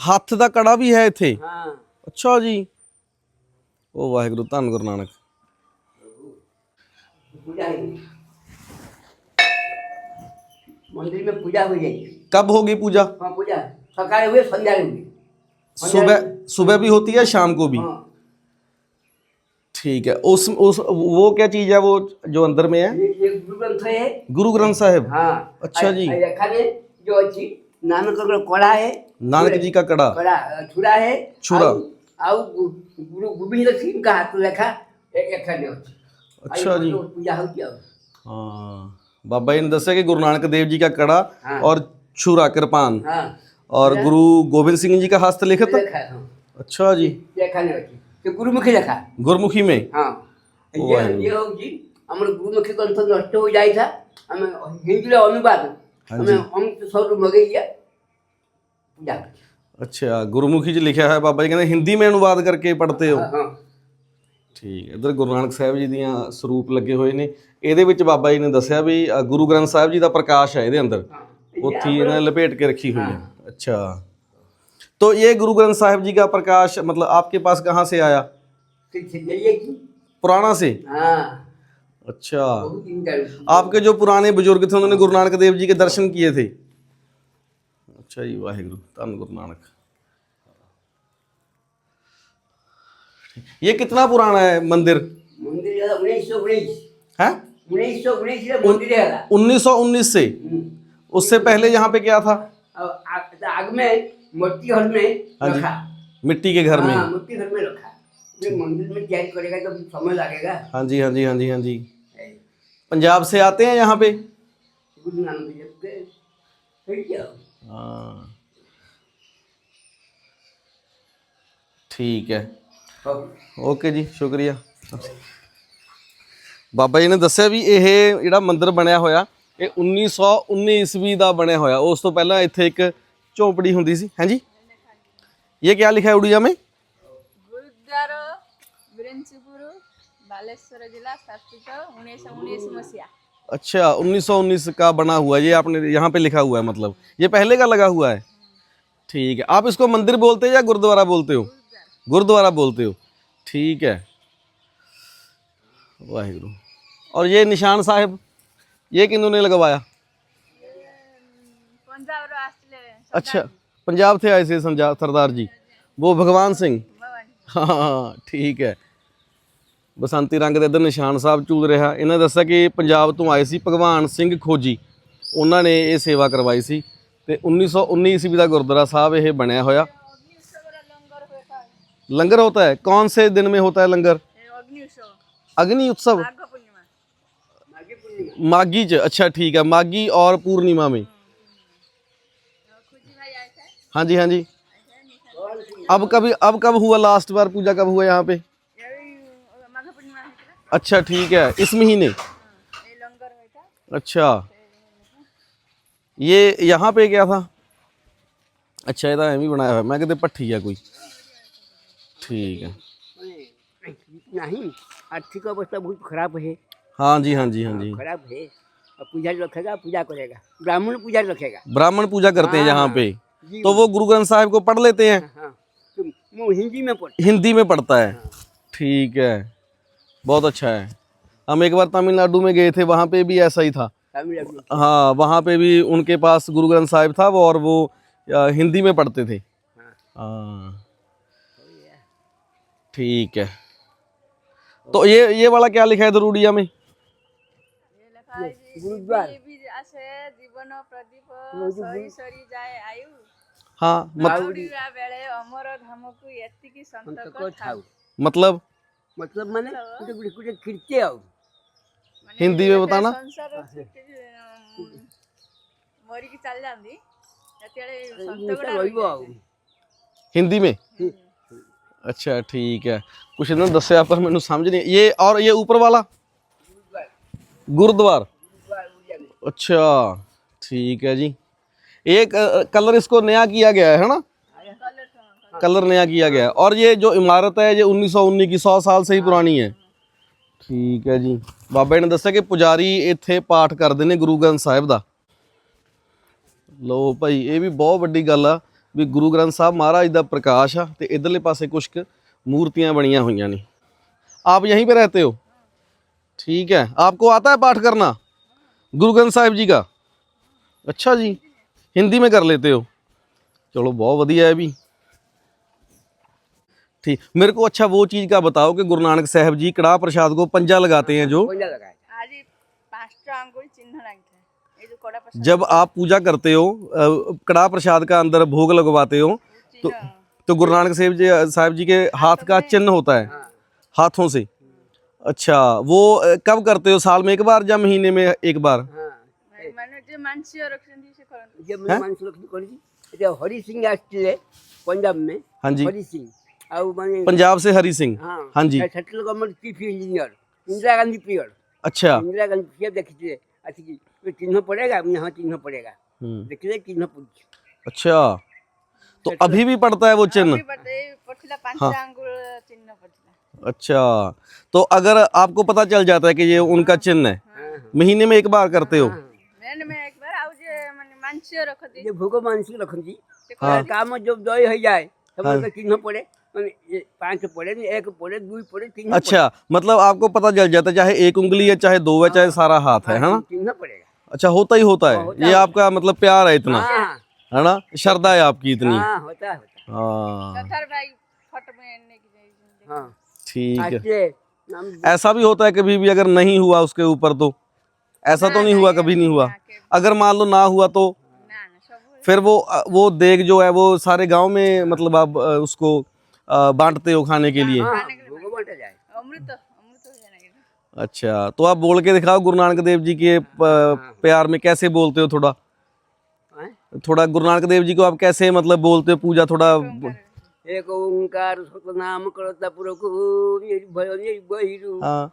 हाथ का कड़ा
भी
है इतना अच्छा जी ओ वागुरु धन
गुरु नानक मंदिर में पूजा
कब होगी पूजा
पूजा हुए
सुबह सुबह भी होती है शाम को भी ठीक है उस उस वो क्या चीज़ है वो जो अंदर में है
ये- गुरु ग्रंथ है
गुरु ग्रंथ
हाँ
अच्छा जी
जो अच्छी नाम का कड़ा है
नानक जी का कड़ा
कड़ा छुरा है
छुरा
और गुरु गोविंद सिंह का हाथ रखा एखने
ਅੱਛਾ ਜੀ
पूजा होती
है ਹਾਂ ਬਾਬਾ ਜੀ ਨੇ ਦੱਸਿਆ ਕਿ ਗੁਰੂ ਨਾਨਕ ਦੇਵ ਜੀ ਦਾ
ਕੜਾ
ਹਾਂ। ਔਰ ਛੁਰਾ ਕਿਰਪਾਨ
हां
ਔਰ ਗੁਰੂ ਗੋਬਿੰਦ ਸਿੰਘ ਜੀ ਦਾ ਹਸਤ
ਲਿਖਤ रखा है हाँ,
ਅੱਛਾ ਜੀ
ये खाने होती तो गुरुमुखी रखा
ਗੁਰਮੁਖी ਮੇ
हाँ ये
वाह।
ये होगी हमारे गुरुमुखी ग्रंथ नष्ट हो जाए था हम
हिंदी
अनुवाद
ਹਾਂਜੀ।
ਉਹਨਾਂ ਹਮ ਕਿਸੋਰ ਮਗਈ ਹੈ
ਪੰਜਾਬੀ ਚ। ਅੱਛਾ ਗੁਰਮੁਖੀ 'ਚ ਲਿਖਿਆ ਹੋਇਆ ਬਾਬਾ ਜੀ ਕਹਿੰਦੇ ਹਿੰਦੀ ਮੈਂ ਅਨੁਵਾਦ ਕਰਕੇ ਪੜ੍ਹਦੇ
ਹੋ। ਹਾਂ
ਠੀਕ ਹੈ ਇਧਰ ਗੁਰੂ ਨਾਨਕ ਸਾਹਿਬ ਜੀ ਦੀਆਂ ਸਰੂਪ ਲੱਗੇ ਹੋਏ ਨੇ। ਇਹਦੇ ਵਿੱਚ ਬਾਬਾ ਜੀ ਨੇ ਦੱਸਿਆ ਵੀ ਗੁਰੂ ਗ੍ਰੰਥ ਸਾਹਿਬ ਜੀ ਦਾ ਪ੍ਰਕਾਸ਼ ਹੈ ਇਹਦੇ ਅੰਦਰ। ਉੱਥੇ ਇਹਨਾਂ ਲਪੇਟ ਕੇ ਰੱਖੀ ਹੋਈ ਹੈ। ਅੱਛਾ। तो ਇਹ ਗੁਰੂ ਗ੍ਰੰਥ ਸਾਹਿਬ ਜੀ ਦਾ ਪ੍ਰਕਾਸ਼ ਮਤਲਬ आपके पास कहाँ से आया
किस जरिए की
पुराना से
हाँ
अच्छा। आपके जो पुराने बुज़ुर्ग थे उन्होंने गुरु नानक देव जी के दर्शन किए थे। अच्छा जी वाहेगुरु धन गुरु नानक। ये कितना पुराना है मंदिर?
मंदिर उन्नीस सौ उन्नीस।
है?
सौ उन्नीस में मंदिर है
1919 से उससे पहले यहाँ पे क्या था?
आग में मूर्ति घर में
हाँ
रखा।
मिट्टी के घर में।
हाँ मूर्ति घर में रखा। ये मंदिर में तैयारी करेगा तो समय लगेगा
हाँ जी हाँ जी हाँ जी हाँ जी पंजाब से आते हैं यहाँ पे
गुरु नानक देव के फिर क्या
हाँ ठीक है
हो
ਓਕੇ ਜੀ ਸ਼ੁਕਰੀਆ ਬਾਬਾ ਜੀ ਨੇ ਦੱਸਿਆ ਵੀ ਇਹ ਜਿਹੜਾ ਮੰਦਿਰ ਬਣਿਆ ਹੋਇਆ ਇਹ 1919 ਈਸਵੀ ਦਾ ਬਣਿਆ ਹੋਇਆ ਉਸ ਤੋਂ ਪਹਿਲਾਂ ਇੱਥੇ ਇੱਕ ਝੌਂਪੜੀ ਹੁੰਦੀ ਸੀ ਹਾਂਜੀ ਇਹ ਕੀ ਲਿਖਿਆ ਹੈ ਉੜੀਆ में
बालेश्वर जिला स्थापित उन्नीस सौ उन्नीस मसीहा
अच्छा 1919 का बना हुआ ये आपने यहाँ पे लिखा हुआ है मतलब। ये पहले का लगा हुआ है? ठीक है आप इसको मंदिर बोलते हो या गुरुद्वारा बोलते हो? गुरुद्वारा बोलते हो। ठीक है। वाहिगुरु। और ये निशान साहब ये किन्नों
ने लगवाया?
अच्छा पंजाब थे आए थे सरदार जी। वो भगवान सिंह?
हाँ,
हाँ ठीक है। ਬਸੰਤੀ ਰੰਗ ਦੇ ਇਧਰ ਨਿਸ਼ਾਨ ਸਾਹਿਬ ਝੂਲ ਰਿਹਾ। ਇਹਨਾਂ ਦੱਸਿਆ ਕਿ ਪੰਜਾਬ ਤੋਂ ਆਏ ਸੀ ਭਗਵਾਨ ਸਿੰਘ ਖੋਜੀ। ਉਹਨਾਂ ਨੇ ਇਹ ਸੇਵਾ ਕਰਵਾਈ ਸੀ ਤੇ 1919 ਈਸਵੀ ਦਾ ਗੁਰਦੁਆਰਾ ਸਾਹਿਬ ਇਹ ਬਣਿਆ ਹੋਇਆ। ਲੰਗਰ ਹੋਤਾ ਹੈ। ਕੌਣ ਸੇ
ਦਿਨ ਮੇ ਹੋਤਾ
ਹੈ ਲੰਗਰ?
ਅਗਨੀ ਉਤਸਵ।
माघी
'ਚ। ਅੱਛਾ ਠੀਕ ਹੈ। माघी ਔਰ ਪੂਰਨੀਮਾ
ਮੇ। ਹਾਂਜੀ ਹਾਂਜੀ।
ਅਬ जी अब ਕਬ अब ਲਾਸਟ ਵਾਰ ਪੂਜਾ ਕਬ पूजा कब हुआ अच्छा ठीक है। इस महीने अच्छा। ये यहाँ पे क्या था? अच्छा ये तो एवं बनाया हुआ मैं कहते भट्ठी है कोई। ठीक है।
नहीं आर्थिक अवस्था बहुत खराब है।
हाँ जी हाँ जी हाँ जी।
हाँ, खराब है। पूजा रखेगा पूजा करेगा। ब्राह्मण पूजा रखेगा।
ब्राह्मण पूजा करते हैं यहाँ हाँ,
पे।
तो वो गुरु ग्रंथ साहब को पढ़ लेते हैं?
हाँ, तो हिंदी में
हिंदी में पढ़ता है। ठीक है। बहुत अच्छा है। हम एक बार तमिलनाडु में गए थे वहाँ पे भी ऐसा ही था। हाँ वहाँ पे भी उनके पास गुरु ग्रंथ साहिब था और वो हिंदी में पढ़ते थे। हाँ। ठीक है। तो ये ये वाला क्या लिखा है दरूडिया में? हाँ मतलब?
मतलब मैंने कुछ कुछ खिड़ते आओ
ਹਿੰਦੀ
ਵਿੱਚ ਬਤਾਣਾ? ਸੰਸਾਰ మోరికి చల్లంది અત્યારે સંતગડા वही
वो आओ
हिंदी में अच्छा ठीक है कुछ इन्होंने दसया पर मैंने समझ नहीं ये और ये ऊपर वाला गुरुद्वार अच्छा ठीक है जी एक कलर इसको नया किया गया है
है ना
कलर नया किया गया है और ये जो इमारत है ये 1919 की 100 साल से ही पुरानी है ਠੀਕ ਹੈ ਜੀ ਬਾਬਾ ਜੀ ਨੇ ਦੱਸਿਆ ਕਿ ਪੁਜਾਰੀ ਇੱਥੇ ਪਾਠ ਕਰਦੇ ਨੇ ਗੁਰੂ ਗ੍ਰੰਥ ਸਾਹਿਬ ਦਾ ਲੋ ਭਾਈ ਇਹ ਵੀ ਬਹੁਤ ਵੱਡੀ ਗੱਲ ਆ ਵੀ ਗੁਰੂ ਗ੍ਰੰਥ ਸਾਹਿਬ ਮਹਾਰਾਜ ਦਾ ਪ੍ਰਕਾਸ਼ ਆ ਤੇ ਇਧਰਲੇ ਪਾਸੇ ਕੁਝ ਕੁ ਮੂਰਤੀਆਂ ਬਣੀਆਂ ਹੋਈਆਂ ਨੇ आप यहीं पे रहते हो ठीक है आपको आता है पाठ करना गुरु ग्रंथ साहिब जी का ਅੱਛਾ ਜੀ ਹਿੰਦੀ में कर लेते हो चलो बहुत बढ़िया है भी ठीक। मेरे को अच्छा वो चीज़ का बताओ कि गुरु नानक साहब जी कड़ा प्रसाद को पंजा लगाते हैं जो? जब आप पूजा करते हो कड़ा प्रसाद का अंदर भोग लगवाते हो तो तो गुरु नानक साहब जी साहब जी के हाथ का चिन्ह होता है? हाथों से? अच्छा वो कब करते हो? साल में एक बार या महीने में एक बार?
सिंह पंजाब में
हाँ जी।
हरी सिंह।
पंजाब से हरी सिंह।
हाँ,
हाँ जी।
Central government chief engineer Indira Gandhi period.
अच्छा।
इंदिरा गांधी पीरियड देखिए अच्छी चिन्ह पड़ेगा? यहाँ चिन्ह पड़ेगा।
हम्म।
देखिए चिन्ह
अच्छा। तो अच्छा। अभी भी पड़ता है वो चिन्ह?
हाँ।
अच्छा। तो अगर आपको पता चल जाता है कि ये उनका चिन्ह है
हाँ, हाँ।
महीने में एक बार करते हो?
हाँ,
महीने में एक बार आओ जे रखो मानसिक
ये जे भोग मानसिक रखती काम जो दय हो जाए सब चिन्ह पड़े। पड़े एक पड़े पड़े तीन
अच्छा मतलब आपको पता चल जाता है चाहे एक उंगली है चाहे दो है चाहे सारा हाथ है ना?
पड़ेगा
अच्छा होता ही होता
है।
ये आपका मतलब प्यार है इतना
है
ना? श्रद्धा है आपकी इतनी।
हाँ।
ठीक है। ऐसा भी होता है कभी भी अगर नहीं हुआ उसके ऊपर तो। ऐसा तो नहीं हुआ कभी नहीं हुआ। अगर मान लो ना हुआ तो फिर वो वो देख जो है वो सारे गाँव में मतलब आप उसको बांटते हो खाने के लिए? अच्छा तो आप बोल के दिखाओ गुरु नानक देव जी के हाँ, हाँ, हाँ, प्यार में कैसे बोलते हो थोड़ा? थोड़ा गुरु नानक देव जी को आप कैसे मतलब बोलते हो पूजा थोड़ा
एक ओंकार नाम करता ये भैरू
हाँ।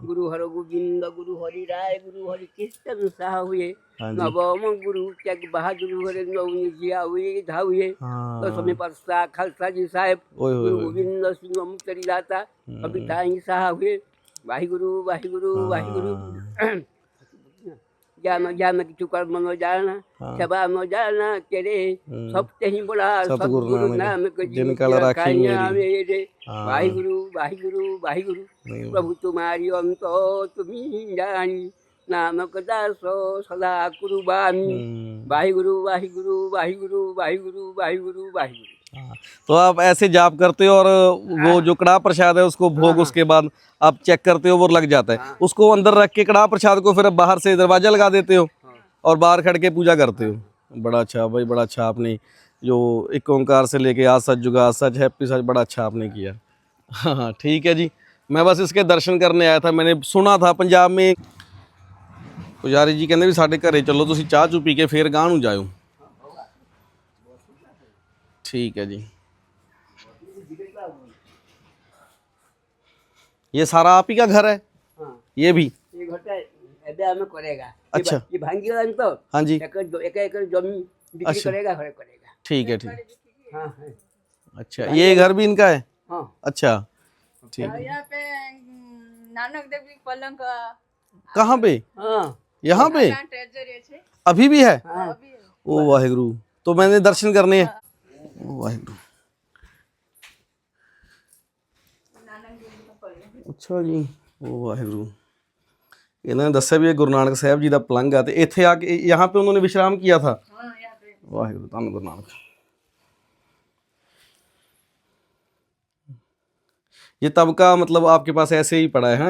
ਗੁਰੂ ਹਰਗੋਬਿੰਦ ਗੁਰੂ ਹਰੀ ਰਾਏ ਗੁਰੂ
ਹਰੀ
ਕ੍ਰਿਸ਼ਨ ਸਾਹ ਹੋਏ ਨਵਮ ਗੁਰੂ ਚੱਕ ਬਹਾਦਰ ਹੋਰੇ ਨੌਨੀ ਜਿਆ ਹੋਏ ਧਾਉਏ ਦਸਵੇਂ ਪਾਤਸ਼ਾਹ ਖਾਲਸਾ
ਜੀ ਸਾਹਿਬ
ਗੁਰੂ ਗੋਬਿੰਦ ਸਿੰਘ ਅਮਤਰੀ ਲਾਤਾ ਅਭੀ ਤਾਈ ਸਾਹ ਹੋਏ ਵਾਹਿਗੁਰੂ
ਵਾਹਿਗੁਰੂ
ਵਾਹਿਗੁਰੂ पातशाह खालसा जी साहेब
ओए ओए
गुरु
ओए
गोविंद सिंह मुक्तरी दाता कविता साह हुए वाहिगुरु वाहिगुरु वाहिगुरु ज्ञान ज्ञान की चुकर मनो जाना
हाँ।
सभा न जाना तेरे
हम्म।
सब ते ही बोला
सतगुरु
सतगुरु
नानक
नानक जी
जिन
की
कल राखी
रखाइयाँ
मेरी।
मेरे
हाँ।
वाहिगुरु वाहिगुरु वाहिगुरु
नहीं,
प्रभु तुम्हारी अंत तुम्ही जानी नानक दास सदा कुर्बानी
हम्म,
वाहिगुरु वाहिगुरु वाहिगुरु वाहिगुरु वाहिगुरु वाहिगुरु
हाँ। तो आप ऐसे जाप करते हो और वो जो कड़ाह प्रसाद है उसको भोग उसके बाद आप चेक करते हो वो लग जाता है उसको अंदर रख के कड़ाह प्रसाद को फिर बाहर से दरवाजा लगा देते हो और बाहर खड़ के पूजा करते हो बड़ा अच्छा भाई बड़ा अच्छा आपने जो एक ओंकार से लेके आज सच जुगा सच हैप्पी सच बड़ा अच्छा आपने किया हाँ हाँ ठीक है जी मैं बस इसके दर्शन करने आया था मैंने सुना था पंजाब में ਪੁਜਾਰੀ ਜੀ ਕਹਿੰਦੇ ਵੀ ਸਾਡੇ ਘਰੇ ਚੱਲੋ ਤੁਸੀਂ ਚਾਹ ਚੂ ਪੀ ਕੇ ਫੇਰ ਗਾਂ ਨੂੰ ਜਾਇਓ ठीक है जी। ये सारा आप ही का घर है?
हाँ।
ये भी?
ये घर करेगा।
अच्छा।
ये भांगी तो
हाँ जी।
एक एकड़ ज़मीन
अच्छा।
करेगा घर करेगा।
ठीक है ठीक।
हाँ, हाँ
अच्छा ये घर भी इनका है?
हाँ।
अच्छा ठीक।
है यहाँ पे हम्म, नानक देव पलंग
कहाँ पे?
हाँ।
यहाँ पे? अभी भी है?
हाँ।
ओ वाहेगुरु। तो मैंने दर्शन करने हैं।
हाँ। ਵਾਹਿਗੁਰੂ
ਅੱਛਾ ਜੀ ਉਹ ਵਾਹਿਗुरु ਇਹਨਾਂ ਨੇ ਦੱਸਿਆ ਵੀ ਇਹ ਗੁਰੂ ਨਾਨਕ ਸਾਹਿਬ ਜੀ ਦਾ ਪਲੰਗ ਆ ਤੇ ਇੱਥੇ ਆ ਕੇ ਯਹਾਂ ਪੇ ਉਹਨਾਂ ਨੇ
ਵਿਸ਼ਰਾਮ ਕੀਤਾ ਥਾ
ਵਾਹਿਗੁਰੂ ਧੰਨ ਗੁਰੂ ਨਾਨਕ ये तबका मतलब आपके पास ऐसे ही पड़ा है